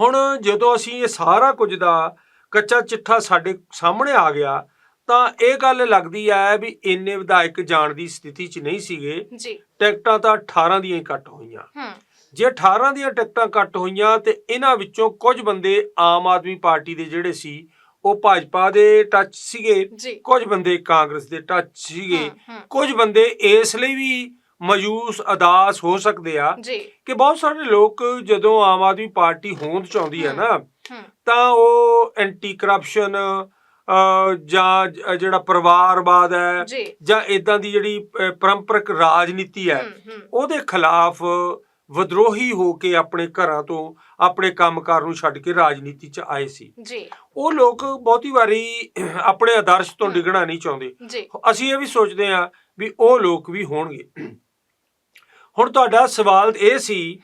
ਹੁਣ ਜਦੋਂ ਅਸੀਂ ਇਹ ਸਾਰਾ ਕੁਝ ਦਾ ਕੱਚਾ ਚਿੱਠਾ ਸਾਡੇ ਸਾਹਮਣੇ ਆ ਗਿਆ ਤਾਂ ਇਹ ਗੱਲ ਲੱਗਦੀ ਹੈ ਵੀ ਇੰਨੇ ਵਿਧਾਇਕ ਜਾਣ ਦੀ ਸਥਿਤੀ 'ਚ ਨਹੀਂ ਸੀਗੇ। ਜੀ। ਟਿਕਟਾਂ ਤਾਂ 18 ਦੀਆਂ ਹੀ ਕੱਟ ਹੋਈਆਂ। ਹੂੰ। ਜੇ 18 ਦੀਆਂ ਟਿਕਟਾਂ ਕੱਟ ਹੋਈਆਂ ਤੇ ਇਹਨਾਂ ਵਿੱਚੋਂ ਕੁਝ ਬੰਦੇ ਆਮ ਆਦਮੀ ਪਾਰਟੀ ਦੇ ਜਿਹੜੇ ਸੀ ਉਹ ਭਾਜਪਾ ਦੇ ਟੱਚ ਸੀਗੇ ਕੁਝ ਬੰਦੇ ਕਾਂਗਰਸ ਦੇ ਟੱਚ ਸੀਗੇ ਕੁਝ ਬੰਦੇ ਇਸ ਲਈ ਵੀ ਮਯੂਸ ਅਦਾਸ ਹੋ ਸਕਦੇ ਆ ਕਿ ਬਹੁਤ ਸਾਰੇ ਲੋਕ ਜਦੋਂ ਆਮ ਆਦਮੀ ਪਾਰਟੀ ਹੋਂਦ ਚ ਆਉਂਦੀ ਹੈ ਨਾ ਤਾਂ ਉਹ ਐਂਟੀ ਕਰਪਸ਼ਨ ਜਾਂ ਜਿਹੜਾ ਪਰਿਵਾਰਵਾਦ ਹੈ ਜੀ। ਇਦਾਂ ਦੀ ਜਿਹੜੀ ਪਰੰਪਰਕ ਰਾਜਨੀਤੀ ਹੈ ਉਹਦੇ ਖਿਲਾਫ ਵਿਦਰੋਹੀ ਹੋ ਕੇ ਆਪਣੇ ਘਰਾਂ ਤੋਂ ਆਪਣੇ ਕੰਮਕਾਰ ਨੂੰ ਛੱਡ ਕੇ ਰਾਜਨੀਤੀ 'ਚ ਆਏ ਸੀ। ਜੀ। ਉਹ ਲੋਕ ਬਹੁਤੀ ਵਾਰੀ ਆਪਣੇ ਆਦਰਸ਼ ਤੋਂ ਡਿੱਗਣਾ ਨਹੀਂ ਚਾਹੁੰਦੇ। ਅਸੀਂ ਇਹ ਵੀ ਸੋਚਦੇ ਹਾਂ ਵੀ ਉਹ ਲੋਕ ਵੀ ਹੋਣਗੇ। ਹੁਣ ਤੁਹਾਡਾ ਸਵਾਲ ਇਹ ਸੀ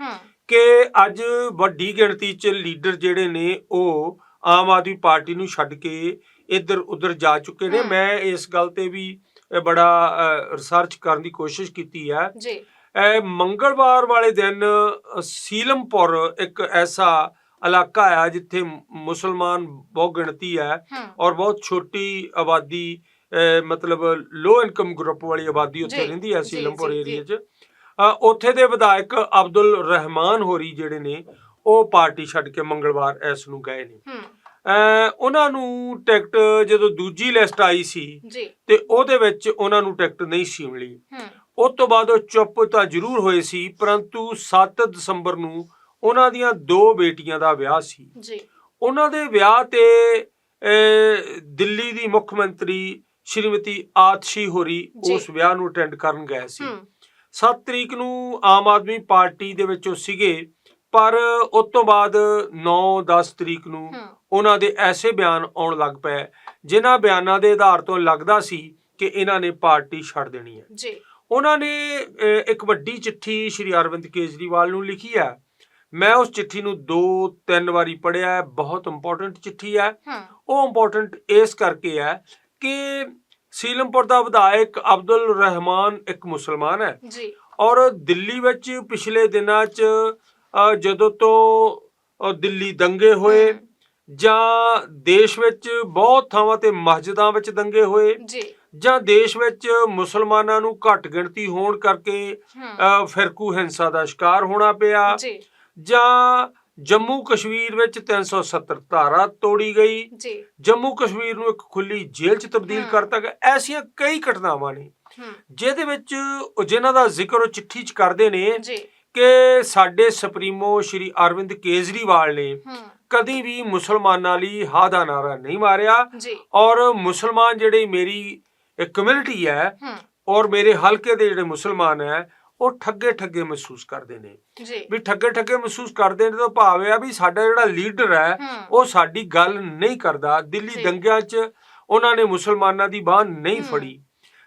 ਕਿ ਅੱਜ ਵੱਡੀ ਗਿਣਤੀ 'ਚ ਲੀਡਰ ਜਿਹੜੇ ਨੇ ਉਹ ਆਮ ਆਦਮੀ ਪਾਰਟੀ ਨੂੰ ਛੱਡ ਕੇ ਇੱਧਰ ਉੱਧਰ ਜਾ ਚੁੱਕੇ ਨੇ। ਮੈਂ ਇਸ ਗੱਲ ਤੇ ਵੀ ਬੜਾ ਰਿਸਰਚ ਕਰਨ ਦੀ ਕੋਸ਼ਿਸ਼ ਕੀਤੀ ਹੈ। ਜੀ। ਇਹ ਮੰਗਲਵਾਰ ਵਾਲੇ ਦਿਨ ਸੀਲਮਪੁਰ ਇੱਕ ਐਸਾ ਇਲਾਕਾ ਆ ਜਿੱਥੇ ਮੁਸਲਮਾਨ ਬਹੁਤ ਗਿਣਤੀ ਹੈ ਔਰ ਬਹੁਤ ਛੋਟੀ ਆਬਾਦੀ ਮਤਲਬ ਲੋ ਇਨਕਮ ਗਰੁੱਪ ਵਾਲੀ ਆਬਾਦੀ ਉੱਥੇ ਰਹਿੰਦੀ ਹੈ ਸੀਲਮਪੁਰ ਏਰੀਆ 'ਚ। ਉੱਥੇ ਦੇ ਵਿਧਾਇਕ ਅਬਦੁਲ ਰਹਿਮਾਨ ਹੋਰੀ ਜਿਹੜੇ ਨੇ ਉਹ ਪਾਰਟੀ ਛੱਡ ਕੇ ਮੰਗਲਵਾਰ ਇਸ ਨੂੰ ਗਏ ਨੇ। ਉਹਨਾਂ ਨੂੰ ਟਿਕਟ ਜਦੋਂ ਦੂਜੀ ਲਿਸਟ ਆਈ ਸੀ ਜੀ। ਤੇ ਉਹਦੇ ਵਿੱਚ ਉਹਨਾਂ ਨੂੰ ਟਿਕਟ ਨਹੀਂ ਸੀ ਮਿਲੀ। ਹੂੰ। ਉਸ ਤੋਂ ਬਾਅਦ ਉਹ ਚੁੱਪ ਤਾਂ ਜ਼ਰੂਰ ਹੋਏ ਸੀ ਪਰੰਤੂ 7 ਦਸੰਬਰ ਨੂੰ ਉਹਨਾਂ ਦੀਆਂ ਦੋ ਬੇਟੀਆਂ ਦਾ ਵਿਆਹ ਸੀ। ਜੀ। ਉਹਨਾਂ ਦੇ ਵਿਆਹ ਤੇ ਦਿੱਲੀ ਦੀ ਮੁੱਖ ਮੰਤਰੀ ਸ਼੍ਰੀਮਤੀ ਆਤਸ਼ੀ ਹੋਰੀ। ਉਸ ਵਿਆਹ ਨੂੰ ਅਟੈਂਡ ਕਰਨ ਗਏ ਸੀ। ਹੂੰ। 7 ਤਰੀਕ ਨੂੰ ਆਮ ਆਦਮੀ ਪਾਰਟੀ ਦੇ ਵਿੱਚ ਉਹ ਸੀਗੇ। ਪਰ ਉਸ ਤੋਂ ਬਾਅਦ 9-10 ਤਰੀਕ ਨੂੰ ਉਹਨਾਂ ਦੇ ਐਸੇ ਬਿਆਨ ਆਉਣ ਲੱਗ ਪਏ ਜਿਨ੍ਹਾਂ ਬਿਆਨਾਂ ਦੇ ਆਧਾਰ ਤੋਂ ਲੱਗਦਾ ਸੀ ਕਿ ਇਹਨਾਂ ਨੇ ਪਾਰਟੀ ਛੱਡ ਦੇਣੀ ਹੈ। ਜੀ। ਉਹਨਾਂ ਨੇ ਇੱਕ ਵੱਡੀ ਚਿੱਠੀ ਸ਼੍ਰੀ ਅਰਵਿੰਦ ਕੇਜਰੀਵਾਲ ਨੂੰ ਲਿਖੀ ਹੈ। ਮੈਂ ਉਸ ਚਿੱਠੀ ਨੂੰ ਦੋ ਤਿੰਨ ਵਾਰੀ ਪੜ੍ਹਿਆ ਹੈ ਬਹੁਤ ਇੰਪੋਰਟੈਂਟ ਚਿੱਠੀ ਹੈ। ਉਹ ਇੰਪੋਰਟੈਂਟ ਇਸ ਕਰਕੇ ਹੈ ਕਿ ਸੀਲਮਪੁਰ ਦਾ ਵਿਧਾਇਕ ਅਬਦੁਲ ਰਹਿਮਾਨ ਇੱਕ ਮੁਸਲਮਾਨ ਹੈ ਜੀ। ਔਰ ਦਿੱਲੀ ਵਿੱਚ ਪਿਛਲੇ ਦਿਨਾਂ 'ਚ ਜਦੋਂ ਤੋਂ ਦਿੱਲੀ ਦੰਗੇ ਹੋਏ ਜਾਂ ਦੇਸ਼ ਵਿੱਚ ਬਹੁਤ ਥਾਵਾਂ ਤੇ ਮਸਜਿਦਾਂ ਵਿੱਚ ਦੰਗੇ ਹੋਏ ਜੀ। ਜਾਂ ਦੇਸ਼ ਵਿੱਚ ਮੁਸਲਮਾਨਾਂ ਨੂੰ ਘੱਟ ਗਿਣਤੀ ਹੋਣ ਕਰਕੇ ਫਿਰਕੂ ਹਿੰਸਾ ਦਾ ਸ਼ਿਕਾਰ ਹੋਣਾ ਪਿਆ ਜੀ। ਜਾਂ ਜੰਮੂ ਕਸ਼ਮੀਰ ਵਿੱਚ 370 ਧਾਰਾ ਤੋੜੀ ਗਈ। ਜੀ। ਜੰਮੂ ਕਸ਼ਮੀਰ ਨੂੰ ਇੱਕ ਖੁੱਲੀ ਜੇਲ੍ਹ 'ਚ ਤਬਦੀਲ। ਕਰਤਾ ਗਿਆ। ਐਸੀਆਂ ਕਈ ਘਟਨਾਵਾਂ ਨੇ ਜਿਹਦੇ ਵਿੱਚ ਜਿਨ੍ਹਾਂ ਦਾ ਜ਼ਿਕਰ ਉਹ ਚਿੱਠੀ 'ਚ ਕਰਦੇ ਨੇ ਜੀ। ਕਿ ਸਾਡੇ ਸੁਪਰੀਮੋ ਸ਼੍ਰੀ ਅਰਵਿੰਦ ਕੇਜਰੀਵਾਲ ਨੇ ਕਦੀ ਵੀ ਮੁਸਲਮਾਨਾਂ ਲਈ ਹਾ ਦਾ ਨਾਰਾ ਨਹੀਂ ਮਾਰਿਆ ਔਰ ਮੁਸਲਮਾਨ ਜਿਹੜੀ ਮੇਰੀ ਕਮਿਊਨਿਟੀ ਹੈ ਔਰ ਮੇਰੇ ਹਲਕੇ ਦੇ ਜਿਹੜੇ ਮੁਸਲਮਾਨ ਹੈ ਉਹ ਠੱਗੇ ਠੱਗੇ ਮਹਿਸੂਸ ਕਰਦੇ ਨੇ। ਵੀ ਠੱਗੇ ਠੱਗੇ ਮਹਿਸੂਸ ਕਰਦੇ ਨੇ ਤਾਂ ਭਾਵ ਇਹ ਆ ਵੀ ਸਾਡਾ ਜਿਹੜਾ ਲੀਡਰ ਹੈ ਉਹ ਸਾਡੀ ਗੱਲ ਨਹੀਂ ਕਰਦਾ। ਦਿੱਲੀ। ਦੰਗਿਆਂ 'ਚ ਉਹਨਾਂ ਨੇ ਮੁਸਲਮਾਨਾਂ ਦੀ ਬਾਹ ਨਹੀਂ। ਫੜੀ।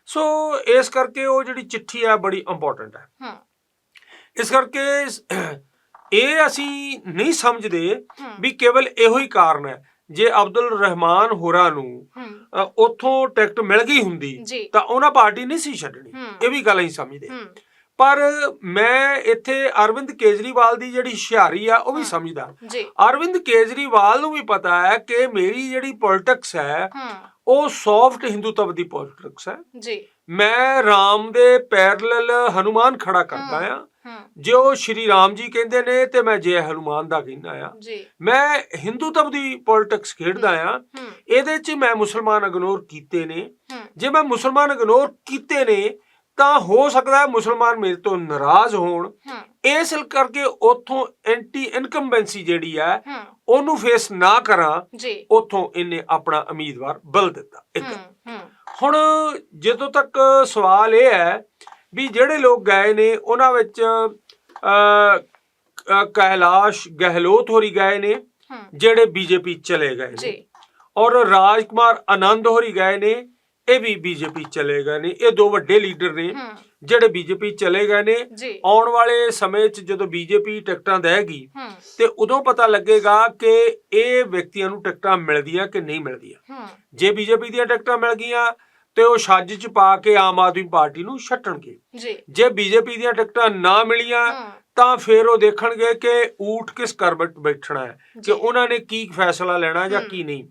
ਸੋ ਇਸ ਕਰਕੇ ਉਹ ਜਿਹੜੀ ਚਿੱਠੀ ਹੈ ਬੜੀ ਇੰਪੋਰਟੈਂਟ ਹੈ। ਹੂੰ। ਇਸ ਕਰਕੇ ਇਹ ਅਸੀਂ ਨਹੀਂ ਸਮਝਦੇ ਵੀ ਕੇਵਲ ਇਹੋ ਹੀ ਕਾਰਨ ਹੈ। ਜੇ ਅਬਦੁਲ ਰਹਿਮਾਨ ਹੋਰਾਂ ਨੂੰ ਉੱਥੋਂ ਟਿਕਟ ਮਿਲ ਗਈ ਹੁੰਦੀ ਤਾਂ ਉਹਨਾਂ ਪਾਰਟੀ ਨਹੀਂ ਸੀ ਛੱਡਣੀ। ਇਹ ਵੀ ਗੱਲ ਅਸੀਂ ਸਮਝਦੇ ਪਰ ਮੈਂ ਇੱਥੇ ਅਰਵਿੰਦ ਕੇਜਰੀਵਾਲ ਦੀ ਜਿਹੜੀ ਹੁਸ਼ਿਆਰੀ ਆ ਉਹ ਵੀ। ਸਮਝਦਾ। ਅਰਵਿੰਦ ਕੇਜਰੀਵਾਲ ਨੂੰ ਵੀ ਪਤਾ ਹੈ ਕਿ ਮੇਰੀ ਜਿਹੜੀ ਪੋਲਿਟਿਕਸ ਹੈ ਉਹ ਸੌਫਟ ਹਿੰਦੂਤਵ ਦੀ ਪੋਲਿਟਿਕਸ ਹੈ। ਜੀ। ਮੈਂ ਰਾਮ ਦੇ ਪੈਰਲਲ ਹਨੂਮਾਨ ਖੜਾ ਕਰਦਾ। ਆ ਜੋ ਸ਼੍ਰੀ ਰਾਮ ਜੀ ਕਹਿੰਦੇ ਨੇ ਤੇ ਮੈਂ ਜੈ ਹਨੂਮਾਨ ਦਾ ਕਹਿੰਦਾ ਆ। ਜੀ। ਮੈਂ ਹਿੰਦੂਤਵ ਦੀ ਪੋਲਿਟਿਕਸ ਖੇਡਦਾ ਆ। ਇਹਦੇ 'ਚ ਮੈਂ ਮੁਸਲਮਾਨ ਇਗਨੋਰ ਕੀਤੇ ਨੇ। ਜੇ ਮੈਂ ਮੁਸਲਮਾਨ ਇਗਨੋਰ ਕੀਤੇ ਨੇ ਤਾਂ ਹੋ ਸਕਦਾ ਹੈ ਮੁਸਲਮਾਨ ਮੇਰੇ ਤੋਂ ਨਾਰਾਜ਼ ਹੋਣ। ਇਸ ਕਰਕੇ ਉਥੋਂ ਐਂਟੀ ਇਨਕੰਬੈਂਸੀ ਜਿਹੜੀ ਹੂੰ। ਉਹਨੂੰ ਫੇਸ ਨਾ ਕਰਾਂ। ਉਥੋਂ ਇਹਨੇ ਆਪਣਾ ਉਮੀਦਵਾਰ ਬਦਲ ਦਿੱਤਾ ਇੱਕ। ਹੁਣ ਜਦੋਂ ਤੱਕ ਸਵਾਲ ਇਹ ਹੈ ਵੀ ਜਿਹੜੇ ਲੋਕ ਗਏ ਨੇ ਉਹਨਾਂ ਵਿੱਚ ਕੈਲਾਸ਼ ਗਹਿਲੋਤ ਹੋਰੀ ਗਏ ਨੇ ਜਿਹੜੇ ਬੀਜੇਪੀ ਚਲੇ ਗਏ ਨੇ। ਜੀ। ਔਰ ਰਾਜਕੁਮਾਰ ਆਨੰਦ ਹੋਰੀ ਗਏ ਨੇ ਇਹ ਵੀ ਬੀਜੇਪੀ ਚਲੇ ਗਏ ਨੇ। ਇਹ ਦੋ ਵੱਡੇ ਲੀਡਰ ਨੇ ਜਿਹੜੇ ਬੀਜੇਪੀ ਚਲੇ ਗਏ ਨੇ। ਆਉਣ ਵਾਲੇ ਸਮੇਂ 'ਚ ਜਦੋਂ ਬੀਜੇਪੀ ਟਿਕਟਾਂ ਦੇਗੀ ਤੇ ਉਦੋਂ ਪਤਾ ਲੱਗੇਗਾ ਕਿ ਇਹ ਵਿਅਕਤੀਆਂ ਨੂੰ ਟਿਕਟਾਂ ਮਿਲਦੀਆਂ ਕਿ ਨਹੀਂ ਮਿਲਦੀਆਂ। ਜੇ ਬੀਜੇਪੀ ਦੀਆਂ ਟਿਕਟਾਂ ਮਿਲ ਗਈਆਂ ਤੇ ਉਹ ਛੱਜ 'ਚ ਪਾ ਕੇ ਆਮ ਆਦਮੀ ਪਾਰਟੀ ਨੂੰ ਛੱਟਣਗੇ। ਜੀ। ਜੇ ਬੀਜੇਪੀ ਦੀਆਂ ਟਿਕਟਾਂ ਨਾ ਮਿਲੀਆਂ ਤਾਂ ਫਿਰ ਉਹ ਦੇਖਣਗੇ ਕਿ ਊਠ ਕਿਸ ਕਰਬਟ ਬੈਠਣਾ ਹੈ। ਕਿ ਉਹਨਾਂ ਨੇ ਕੀ ਫੈਸਲਾ ਲੈਣਾ ਜਾਂ। ਕੀ ਨਹੀਂ।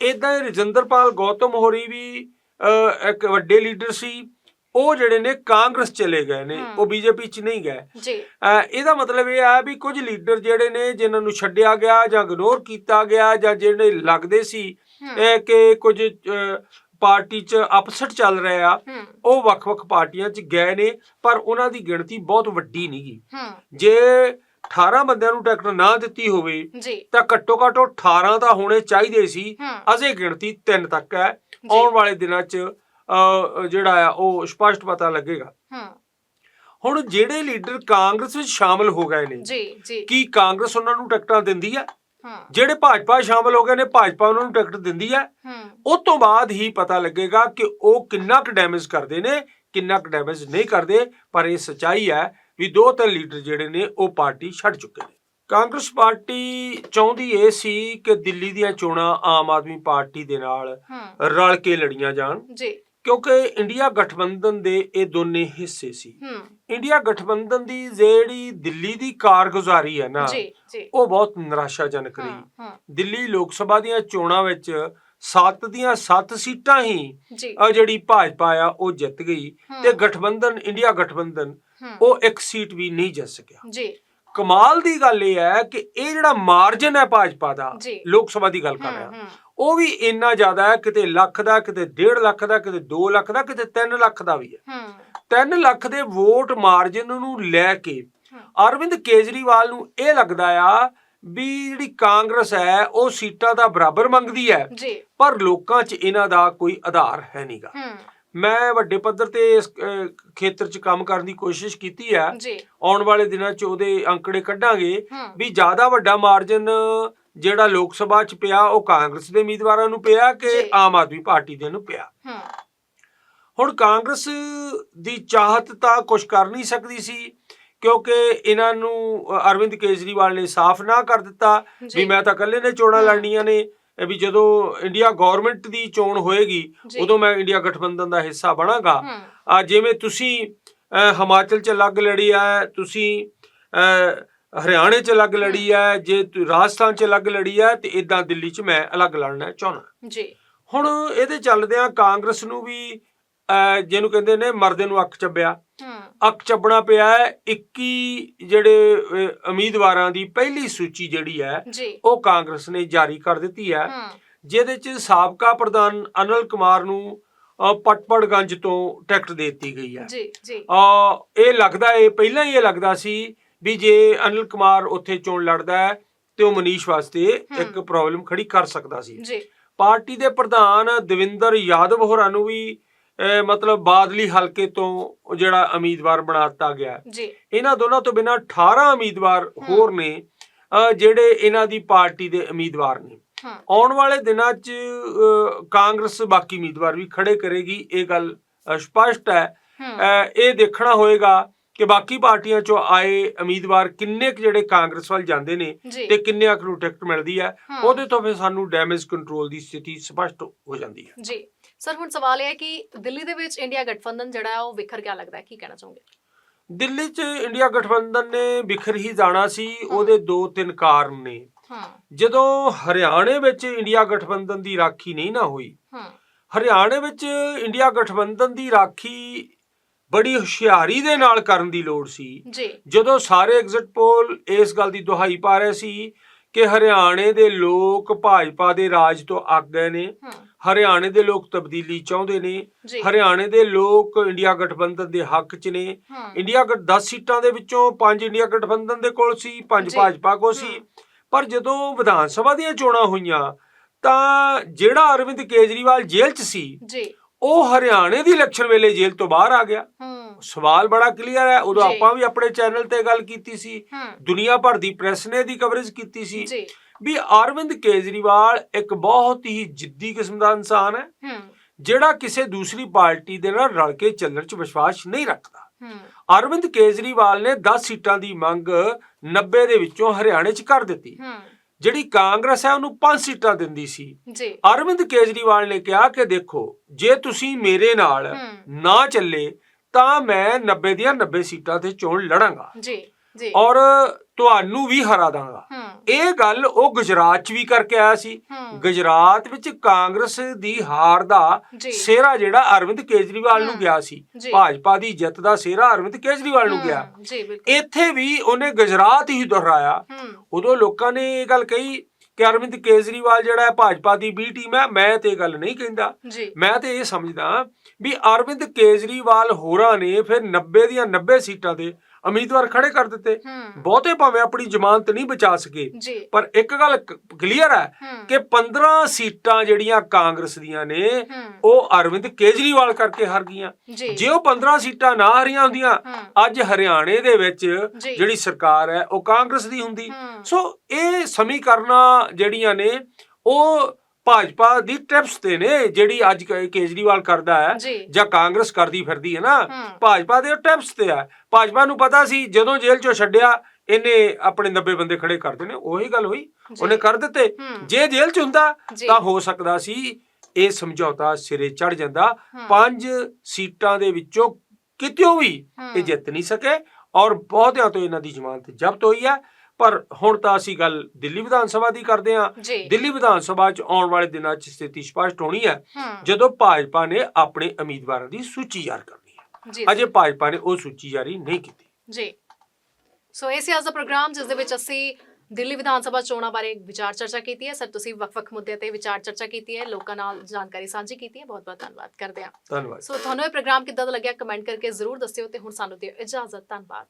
ਇਦਾਂ ਹੀ ਰਜਿੰਦਰਪਾਲ ਗੌਤਮ ਹੋਰੀ ਵੀ ਇੱਕ ਵੱਡੇ ਲੀਡਰ ਸੀ। ਉਹ ਜਿਹੜੇ ਨੇ ਕਾਂਗਰਸ ਚਲੇ ਗਏ ਨੇ। ਉਹ ਬੀਜੇਪੀ ਚ ਨਹੀਂ ਗਏ। ਜੀ। ਇਹਦਾ ਮਤਲਬ ਇਹ ਆ ਵੀ ਕੁਝ ਲੀਡਰ ਜਿਹੜੇ ਨੇ ਜਿਨ੍ਹਾਂ ਨੂੰ ਛੱਡਿਆ ਗਿਆ ਜਾਂ ਇਗਨੋਰ ਕੀਤਾ ਗਿਆ ਜਾਂ ਜਿਹੜੇ ਲੱਗਦੇ ਸੀ ਕਿ ਕੁਝ ਪਾਰਟੀ ਚ ਅਪਸੈਟ ਚੱਲ ਰਿਹਾ ਆ ਉਹ ਵੱਖ-ਵੱਖ ਪਾਰਟੀਆਂ ਚ ਗਏ ਨੇ ਪਰ ਉਹਨਾਂ ਦੀ ਗਿਣਤੀ ਬਹੁਤ ਵੱਡੀ ਨਹੀਂਗੀ ਜੇ 18 ਬੰਦਿਆਂ ਨੂੰ ਟਿਕਟ ਨਾ ਦਿੱਤੀ ਹੋਵੇ ਤਾਂ ਘੱਟੋ ਘੱਟ ਉਹ 18 ਤਾਂ ਹੋਣੇ ਚਾਹੀਦੇ ਸੀ। ਅਜੇ ਗਿਣਤੀ 3 ਤੱਕ ਹੈ। ਆਉਣ ਵਾਲੇ ਦਿਨਾਂ 'ਚ ਜਿਹੜਾ ਆ ਉਹ ਸਪਸ਼ਟ ਪਤਾ ਲੱਗੇਗਾ। ਹੁਣ ਜਿਹੜੇ ਲੀਡਰ ਕਾਂਗਰਸ ਵਿੱਚ ਸ਼ਾਮਲ ਹੋ ਗਏ ਨੇ ਜੀ ਜੀ। ਕੀ ਕਾਂਗਰਸ ਉਹਨਾਂ ਨੂੰ ਟਿਕਟਾਂ ਦਿੰਦੀ ਹੂੰ ਜਿਹੜੇ ਭਾਜਪਾ ਸ਼ਾਮਲ ਹੋ ਗਏ ਨੇ ਭਾਜਪਾ ਉਹਨਾਂ ਨੂੰ ਟਿਕਟ ਦਿੰਦੀ ਹੈ ਹੂੰ। ਉਸ ਤੋਂ ਬਾਅਦ ਹੀ ਪਤਾ ਲੱਗੇਗਾ ਕਿ ਉਹ ਕਿੰਨਾ ਕੁ ਡੈਮੇਜ ਕਰਦੇ ਨੇ ਕਿੰਨਾ ਕੁ ਡੈਮੇਜ ਨਹੀਂ ਕਰਦੇ ਪਰ ਇਹ ਸਚਾਈ ਹੈ ਵੀ ਦੋ ਤਿੰਨ ਲੀਡਰ ਜਿਹੜੇ ਨੇ ਉਹ ਪਾਰਟੀ ਛੱਡ ਚੁੱਕੇ ਨੇ। ਕਾਂਗਰਸ ਪਾਰਟੀ ਚਾਹੁੰਦੀ ਇਹ ਸੀ ਕਿ ਦਿੱਲੀ ਦੀਆਂ ਚੋਣਾਂ ਆਮ ਆਦਮੀ ਪਾਰਟੀ ਦੇ ਨਾਲ ਰਲ ਕੇ ਲੜੀਆਂ ਜਾਣ। ਜੀ। ਕਿਉਂਕਿ ਇੰਡੀਆ ਗਠਬੰਧਨ ਦੇ ਇਹ ਦੋਨੇ ਹਿੱਸੇ ਸੀ। ਇੰਡੀਆ ਗਠਬੰਧਨ ਦੀ ਜਿਹੜੀ ਦਿੱਲੀ ਦੀ ਕਾਰਗੁਜ਼ਾਰੀ ਹੈ ਨਾ ਜੀ ਜੀ। ਉਹ ਬਹੁਤ ਨਿਰਾਸ਼ਾਜਨਕ ਰਹੀ। ਦਿੱਲੀ ਲੋਕ ਸਭਾ ਦੀਆਂ ਚੋਣਾਂ ਵਿੱਚ 7 ਦੀਆਂ 7 ਸੀਟਾਂ ਹੀ ਜਿਹੜੀ ਭਾਜਪਾ ਆ ਉਹ ਜਿੱਤ ਗਈ ਤੇ ਗਠਬੰਧਨ ਇੰਡੀਆ ਗਠਬੰਧਨ ਉਹ ਇੱਕ ਸੀਟ ਵੀ ਨਹੀਂ ਜਿੱਤ ਸਕਿਆ। ਜੀ। ਕਮਾਲ ਦੀ ਗੱਲ ਇਹ ਹੈ ਕਿ ਇਹ ਜਿਹੜਾ ਮਾਰਜਨ ਹੈ ਭਾਜਪਾ ਦਾ। ਲੋਕ ਸਭਾ ਦੀ ਗੱਲ ਕਰ ਰਿਹਾ। ਉਹ ਵੀ ਇੰਨਾ ਜ਼ਿਆਦਾ ਹੈ ਕਿਤੇ ਲੱਖ ਦਾ ਕਿਤੇ 1.5 ਲੱਖ ਦਾ ਕਿਤੇ 2 ਲੱਖ ਦਾ ਕਿਤੇ 3 ਲੱਖ ਦਾ ਵੀ ਹੈ। ਹੂੰ। 3 ਲੱਖ ਦੇ ਵੋਟ ਮਾਰਜਨ ਨੂੰ ਲੈ ਕੇ। ਅਰਵਿੰਦ ਕੇਜਰੀਵਾਲ ਨੂੰ ਇਹ ਲੱਗਦਾ ਆ ਵੀ ਜਿਹੜੀ ਕਾਂਗਰਸ ਹੈ ਉਹ ਸੀਟਾਂ ਦਾ ਬਰਾਬਰ ਮੰਗਦੀ ਹੈ ਜੀ। ਪਰ ਲੋਕਾਂ 'ਚ ਇਹਨਾਂ ਦਾ ਕੋਈ ਆਧਾਰ ਹੈ ਨਹੀਂਗਾ ਮੈਂ ਵੱਡੇ ਪੱਧਰ ਤੇ ਇਸ ਖੇਤਰ 'ਚ ਕੰਮ ਕਰਨ ਦੀ ਕੋਸ਼ਿਸ਼ ਕੀਤੀ ਹੈ। ਜੀ। ਆਉਣ ਵਾਲੇ ਦਿਨਾਂ 'ਚ ਉਹਦੇ ਅੰਕੜੇ ਕੱਢਾਂਗੇ ਵੀ ਜ਼ਿਆਦਾ ਵੱਡਾ ਮਾਰਜਨ ਜਿਹੜਾ ਲੋਕ ਸਭਾ 'ਚ ਪਿਆ ਉਹ ਕਾਂਗਰਸ ਦੇ ਉਮੀਦਵਾਰਾਂ ਨੂੰ ਪਿਆ ਕਿ। ਆਮ ਆਦਮੀ ਪਾਰਟੀ ਦੇ ਨੂੰ ਪਿਆ ਹੂੰ ਹੁਣ ਕਾਂਗਰਸ ਦੀ ਚਾਹਤ ਤਾਂ ਕੁਝ ਕਰ ਨਹੀਂ ਸਕਦੀ ਸੀ ਕਿਉਂਕਿ ਇਹਨਾਂ ਨੂੰ ਅਰਵਿੰਦ ਕੇਜਰੀਵਾਲ ਨੇ ਸਾਫ਼ ਨਾ ਕਰ ਦਿੱਤਾ ਵੀ ਮੈਂ ਤਾਂ ਇਕੱਲੇ ਨੇ ਚੋਣਾਂ। ਲੜਨੀਆਂ ਨੇ ਵੀ ਜਦੋਂ ਇੰਡੀਆ ਗਵਰਨਮੈਂਟ ਦੀ ਚੋਣ ਹੋਏਗੀ। ਉਦੋਂ ਮੈਂ ਇੰਡੀਆ ਗਠਬੰਧਨ ਦਾ ਹਿੱਸਾ ਬਣਾਂਗਾ ਆ ਜਿਵੇਂ ਤੁਸੀਂ ਹਿਮਾਚਲ 'ਚ ਅਲੱਗ ਲੜੀ ਹੈ ਤੁਸੀਂ ਹਰਿਆਣੇ 'ਚ ਅਲੱਗ ਲੜੀ ਹੈ ਜੇ ਰਾਜਸਥਾਨ 'ਚ ਅਲੱਗ ਲੜੀ ਹੈ ਤੇ ਇਦਾਂ ਦਿੱਲੀ 'ਚ ਮੈਂ ਅਲੱਗ ਲੜਨਾ ਚਾਹੁੰਦਾ। ਜੀ। ਹੁਣ ਇਹਦੇ ਚੱਲਦਿਆਂ ਕਾਂਗਰਸ ਨੂੰ ਵੀ ਜਿਹਨੂੰ ਕਹਿੰਦੇ ਨੇ ਮਰਦੇ ਨੂੰ ਅੱਖ ਚੱਬਿਆ। ਅੱਖ ਚੱਬਣਾ ਪਿਆ ਹੈ 21 ਜਿਹੜੇ ਉਮੀਦਵਾਰਾਂ ਦੀ ਪਹਿਲੀ ਸੂਚੀ ਜਿਹੜੀ ਹੈ ਉਹ ਕਾਂਗਰਸ ਨੇ ਜਾਰੀ ਕਰ ਦਿੱਤੀ ਹੈ। ਜਿਹਦੇ ਚ ਸਾਬਕਾ ਪ੍ਰਧਾਨ ਅਨਲ ਕੁਮਾਰ ਨੂੰ ਪਟਪੜਗੰਜ ਤੋਂ ਟਿਕਟ ਦੇ ਦਿੱਤੀ ਗਈ ਹੈ। ਜੀ ਜੀ। ਇਹ ਲੱਗਦਾ ਇਹ ਪਹਿਲਾਂ ਹੀ ਇਹ ਲੱਗਦਾ ਸੀ ਵੀ ਜੇ ਅਨਿਲ ਕੁਮਾਰ ਉੱਥੇ ਚੋਣ ਲੜਦਾ ਹੈ ਤੇ ਉਹ ਮਨੀਸ਼ ਵਾਸਤੇ ਇੱਕ। ਪ੍ਰੋਬਲਮ ਖੜੀ ਕਰ ਸਕਦਾ ਸੀ। ਜੀ। ਪਾਰਟੀ ਦੇ ਪ੍ਰਧਾਨ ਦਵਿੰਦਰ ਯਾਦਵ ਹੋਰਾਂ ਨੂੰ ਵੀ ਮਤਲਬ ਬਾਦਲੀ ਹਲਕੇ ਤੋਂ ਜਿਹੜਾ ਉਮੀਦਵਾਰ ਬਣਾ ਦਿੱਤਾ ਗਿਆ। ਜੀ। ਇਹਨਾਂ ਦੋਨਾਂ ਤੋਂ ਬਿਨਾਂ 18 ਉਮੀਦਵਾਰ ਹੋਰ ਨੇ ਜਿਹੜੇ ਇਹਨਾਂ ਦੀ ਪਾਰਟੀ ਦੇ ਉਮੀਦਵਾਰ ਨੇ। ਆਉਣ ਵਾਲੇ ਦਿਨਾਂ 'ਚ ਕਾਂਗਰਸ ਬਾਕੀ ਉਮੀਦਵਾਰ ਵੀ ਖੜੇ ਕਰੇਗੀ ਇਹ ਗੱਲ ਸਪਸ਼ਟ ਹੈ। ਇਹ ਦੇਖਣਾ ਹੋਏਗਾ ਕਿ ਬਾਕੀ ਪਾਰਟੀਆਂ 'ਚੋਂ ਆਏ ਉਮੀਦਵਾਰ ਕਿੰਨੇ ਕੁ ਜਿਹੜੇ ਕਾਂਗਰਸ ਵੱਲ ਜਾਂਦੇ ਨੇ ਜੀ। ਤੇ ਕਿੰਨੇ ਕੁ ਨੂੰ ਟਿਕਟ ਮਿਲਦੀ ਹੈ। ਉਹਦੇ ਤੋਂ ਫਿਰ ਸਾਨੂੰ ਡੈਮੇਜ ਕੰਟਰੋਲ ਦੀ ਸਥਿਤੀ ਸਪਸ਼ਟ ਹੋ ਜਾਂਦੀ ਹੈ। ਜੀ। ਸਰ ਹੁਣ ਸਵਾਲ ਇਹ ਹੈ ਕਿ ਦਿੱਲੀ ਦੇ ਵਿੱਚ ਇੰਡੀਆ ਗਠਬੰਧਨ ਜਿਹੜਾ ਹੈ ਉਹ ਵਿਖਰ ਗਿਆ ਲੱਗਦਾ ਹੈ? ਕੀ ਕਹਿਣਾ ਚਾਹੋਗੇ? ਦਿੱਲੀ 'ਚ ਇੰਡੀਆ ਗਠਬੰਧਨ ਨੇ ਵਿਖਰ ਹੀ ਜਾਣਾ ਸੀ ਉਹਦੇ ਦੋ ਤਿੰਨ ਕਾਰਨ ਨੇ। ਹੂੰ। ਜਦੋਂ ਹਰਿਆਣੇ ਵਿੱਚ ਇੰਡੀਆ ਗਠਬੰਧਨ ਦੀ ਰਾਖੀ ਨਹੀਂ ਨਾ ਹੋਈ ਹੂੰ। ਹਰਿਆਣੇ ਵਿੱਚ ਇੰਡੀਆ ਗਠਬੰਧਨ ਦੀ ਰਾਖੀ ਬੜੀ ਹੁਸ਼ਿਆਰੀ ਦੇ ਨਾਲ ਕਰਨ ਦੀ ਲੋੜ ਸੀ। ਜੀ। ਜਦੋਂ ਸਾਰੇ ਐਗਜ਼ਿਟ ਪੋਲ ਇਸ ਗੱਲ ਦੀ ਦੁਹਾਈ ਪਾ ਰਹੇ ਸੀ ਕਿ ਹਰਿਆਣੇ ਦੇ ਲੋਕ ਭਾਜਪਾ ਦੇ ਰਾਜ ਤੋਂ ਅੱਕ ਗਏ ਨੇ ਹਰਿਆਣੇ ਦੇ ਲੋਕ ਤਬਦੀਲੀ ਚਾਹੁੰਦੇ ਨੇ ਹਰਿਆਣੇ ਦੇ ਲੋਕ ਇੰਡੀਆ ਗਠਬੰਧਨ ਦੇ ਹੱਕ 'ਚ ਨੇ। ਇੰਡੀਆ ਗਠ 10 ਸੀਟਾਂ ਦੇ ਵਿੱਚੋਂ 5 ਇੰਡੀਆ ਗਠਬੰਧਨ ਦੇ ਕੋਲ ਸੀ 5 ਜੀ। ਭਾਜਪਾ ਕੋਲ ਸੀ। ਪਰ ਜਦੋਂ ਵਿਧਾਨ ਸਭਾ ਦੀਆਂ ਚੋਣਾਂ ਹੋਈਆਂ ਤਾਂ ਜਿਹੜਾ ਅਰਵਿੰਦ ਕੇਜਰੀਵਾਲ ਜੇਲ੍ਹ 'ਚ ਸੀ ਜੀ। ਉਹ ਹਰਿਆਣੇ ਦੀ ਇਲੈਕਸ਼ਨ ਵੇਲੇ ਜੇਲ੍ਹ ਤੋਂ ਬਾਹਰ ਆ ਗਿਆ। ਹੂੰ। ਸਵਾਲ ਬੜਾ ਕਲੀਅਰ ਹੈ। ਉਦੋਂ। ਆਪਾਂ ਵੀ ਆਪਣੇ ਚੈਨਲ ਤੇ ਗੱਲ ਕੀਤੀ ਸੀ। ਦੁਨੀਆ ਭਰ ਦੀ ਪ੍ਰੈਸ ਨੇ ਦੀ ਕਵਰੇਜ ਕੀਤੀ ਸੀ। ਵੀ ਅਰਵਿੰਦ ਕੇਜਰੀਵਾਲ ਇੱਕ ਬਹੁਤ ਹੀ ਜਿੱਦੀ ਕਿਸਮ ਦਾ ਇਨਸਾਨ ਹੈ। ਜਿਹੜਾ ਕਿਸੇ ਦੂਸਰੀ ਪਾਰਟੀ ਦੇ ਨਾਲ ਰਲ ਕੇ ਚੱਲਣ 'ਚ ਵਿਸ਼ਵਾਸ ਨਹੀਂ ਰੱਖਦਾ। ਅਰਵਿੰਦ ਕੇਜਰੀਵਾਲ ਨੇ 10 ਸੀਟਾਂ ਦੀ ਮੰਗ 90 ਦੇ ਵਿੱਚੋਂ ਹਰਿਆਣੇ 'ਚ ਕਰ ਦਿੱਤੀ। ਜਿਹੜੀ ਕਾਂਗਰਸ ਹੈ ਉਹਨੂੰ 5 ਸੀਟਾਂ ਦਿੰਦੀ ਸੀ। ਜੀ। ਅਰਵਿੰਦ ਕੇਜਰੀਵਾਲ ਨੇ ਕਿਹਾ ਕਿ ਦੇਖੋ ਜੇ ਤੁਸੀਂ ਮੇਰੇ ਨਾਲ ਨਾ ਚੱਲੇ ਤਾਂ ਮੈਂ 90 ਦੀਆਂ 90 ਸੀਟਾਂ ਤੇ ਚੋਣ ਲੜਾਂਗਾ। ਜੀ। ਜੀ। ਔਰ ਤੁਹਾਨੂੰ ਵੀ ਹਰਾ ਦਾਂਗਾ। ਇਹ ਗੱਲ ਉਹ ਗੁਜਰਾਤ 'ਚ ਵੀ ਕਰਕੇ ਆਇਆ ਸੀ। ਗੁਜਰਾਤ ਵਿੱਚ ਕਾਂਗਰਸ ਦੀ ਹਾਰ ਦਾ ਸਿਹਰਾ ਜਿਹੜਾ ਅਰਵਿੰਦ ਕੇਜਰੀਵਾਲ ਨੂੰ ਗਿਆ ਸੀ। ਭਾਜਪਾ ਦੀ ਜਿੱਤ ਦਾ ਸਿਹਰਾ ਅਰਵਿੰਦ ਕੇਜਰੀਵਾਲ ਨੂੰ ਗਿਆ। ਇੱਥੇ ਵੀ ਉਹਨੇ ਗੁਜਰਾਤ ਹੀ ਦੁਹਰਾਇਆ। ਉਦੋਂ ਲੋਕਾਂ ਨੇ ਇਹ ਗੱਲ ਕਹੀ ਕਿ ਅਰਵਿੰਦ ਕੇਜਰੀਵਾਲ ਜਿਹੜਾ ਹੈ ਭਾਜਪਾ ਦੀ ਬੀ ਟੀਮ ਹੈ। ਮੈਂ ਤੇ ਇਹ ਗੱਲ ਨਹੀਂ ਕਹਿੰਦਾ। ਮੈਂ ਤੇ ਇਹ ਸਮਝਦਾ ਵੀ ਅਰਵਿੰਦ ਕੇਜਰੀਵਾਲ ਹੋਰਾਂ ਨੇ ਫਿਰ 90 ਦੀਆਂ 90 ਸੀਟਾਂ ਦੇ ਉਮੀਦਵਾਰ ਖੜੇ ਕਰ ਦਿੱਤੇ। ਬਹੁਤੇ ਭਾਵੇਂ ਆਪਣੀ ਜ਼ਮਾਨਤ ਨਹੀਂ ਬਚਾ ਸਕੇ। ਪਰ ਇੱਕ ਗੱਲ ਕਲੀਅਰ ਹੈ ਕਿ 15 ਸੀਟਾਂ ਜਿਹੜੀਆਂ ਕਾਂਗਰਸ ਦੀਆਂ ਨੇ ਉਹ ਅਰਵਿੰਦ ਕੇਜਰੀਵਾਲ ਕਰਕੇ ਹਾਰ ਗਈਆਂ। ਜੀ। ਉਹ 15 ਸੀਟਾਂ ਨਾ ਹਰੀਆਂ ਹੁੰਦੀਆਂ ਅੱਜ ਹਰਿਆਣੇ ਦੇ ਵਿੱਚ। ਜਿਹੜੀ ਸਰਕਾਰ ਹੈ ਉਹ ਕਾਂਗਰਸ ਦੀ ਹੁੰਦੀ। ਸੋ ਇਹ ਸਮੀਕਰਨਾਂ ਜਿਹੜੀਆਂ ਨੇ ਉਹ ਭਾਜਪਾ ਦੀ ਟ੍ਰਿਪਸ ਤੇ ਨੇ ਜਿਹੜੀ ਅੱਜ ਕੇਜਰੀਵਾਲ ਕਰਦਾ ਹੈ ਜੀ। ਕਾਂਗਰਸ ਕਰਦੀ ਫਿਰਦੀ ਹੈ ਨਾ ਭਾਜਪਾ ਦੇ ਟ੍ਰਿਪਸ ਤੇ ਹੈ। ਭਾਜਪਾ ਨੂੰ ਪਤਾ ਸੀ ਜਦੋਂ ਜੇਲ੍ਹ ਚੋਂ ਛੱਡਿਆ ਇਹਨੇ ਆਪਣੇ 90 ਬੰਦੇ ਖੜੇ ਕਰ ਦੇਣੇ ਉਹੀ ਗੱਲ ਹੋਈ। ਉਹਨੇ ਕਰ ਦਿੱਤੇ। ਜੇ ਜੇਲ੍ਹ ਚ ਹੁੰਦਾ ਤਾਂ ਹੋ ਸਕਦਾ ਸੀ ਇਹ ਸਮਝੌਤਾ ਸਿਰੇ ਚੜ ਜਾਂਦਾ। ਪੰਜ ਸੀਟਾਂ ਦੇ ਵਿੱਚੋਂ ਕਿਤਿਓਂ ਵੀ ਇਹ ਜਿੱਤ ਨਹੀਂ ਸਕੇ ਔਰ ਬਹੁਤਿਆਂ ਤੋਂ ਇਹਨਾਂ ਦੀ ਜ਼ਮਾਨਤ ਜ਼ਬਤ ਹੋਈ ਹੈ। ਪਰ ਹੁਣ ਤਾਂ ਅਸੀਂ ਗੱਲ ਦਿੱਲੀ ਵਿਧਾਨ ਸਭਾ ਦੀ ਕਰਦੇ ਹਾਂ। ਦਿੱਲੀ ਵਿਧਾਨ ਸਭਾ 'ਚ ਆਉਣ ਵਾਲੇ ਦਿਨਾਂ 'ਚ ਸਥਿਤੀ ਸਪਸ਼ਟ ਹੋਣੀ ਹੈ। ਜਦੋਂ ਭਾਜਪਾ ਨੇ ਆਪਣੇ ਉਮੀਦਵਾਰਾਂ ਦੀ ਸੂਚੀ ਜਾਰੀ ਕਰਨੀ ਹੈ। ਅਜੇ ਭਾਜਪਾ ਨੇ ਉਹ ਸੂਚੀ ਜਾਰੀ ਨਹੀਂ ਕੀਤੀ। ਜੀ। ਸੋ ਇਹ ਸੀ ਅੱਜ ਦਾ ਪ੍ਰੋਗਰਾਮ ਜਿਸ ਦੇ ਵਿੱਚ ਅਸੀਂ ਦਿੱਲੀ ਵਿਧਾਨ ਸਭਾ ਚੋਣਾਂ ਬਾਰੇ ਵਿਚਾਰ ਚਰਚਾ ਕੀਤੀ ਹੈ। ਸਰ ਤੁਸੀਂ ਵੱਖ-ਵੱਖ ਮੁੱਦਿਆਂ ਤੇ ਵਿਚਾਰ ਚਰਚਾ ਕੀਤੀ ਹੈ। ਲੋਕਾਂ ਨਾਲ ਜਾਣਕਾਰੀ ਸਾਂਝੀ ਕੀਤੀ ਹੈ। ਬਹੁਤ-ਬਹੁਤ ਧੰਨਵਾਦ ਕਰਦੇ ਹਾਂ। ਧੰਨਵਾਦ। ਸੋ ਤੁਹਾਨੂੰ ਇਹ ਪ੍ਰੋਗਰਾਮ ਕਿੱਦਾਂ ਦਾ ਲੱਗਿਆ? ਕਮੈਂਟ ਕਰਕੇ ਜ਼ਰੂਰ ਦੱਸਿਓ ਤੇ ਹੁਣ ਸਾਨੂੰ ਦਿਓ ਇਜਾਜ਼ਤ। ਧੰਨਵਾਦ।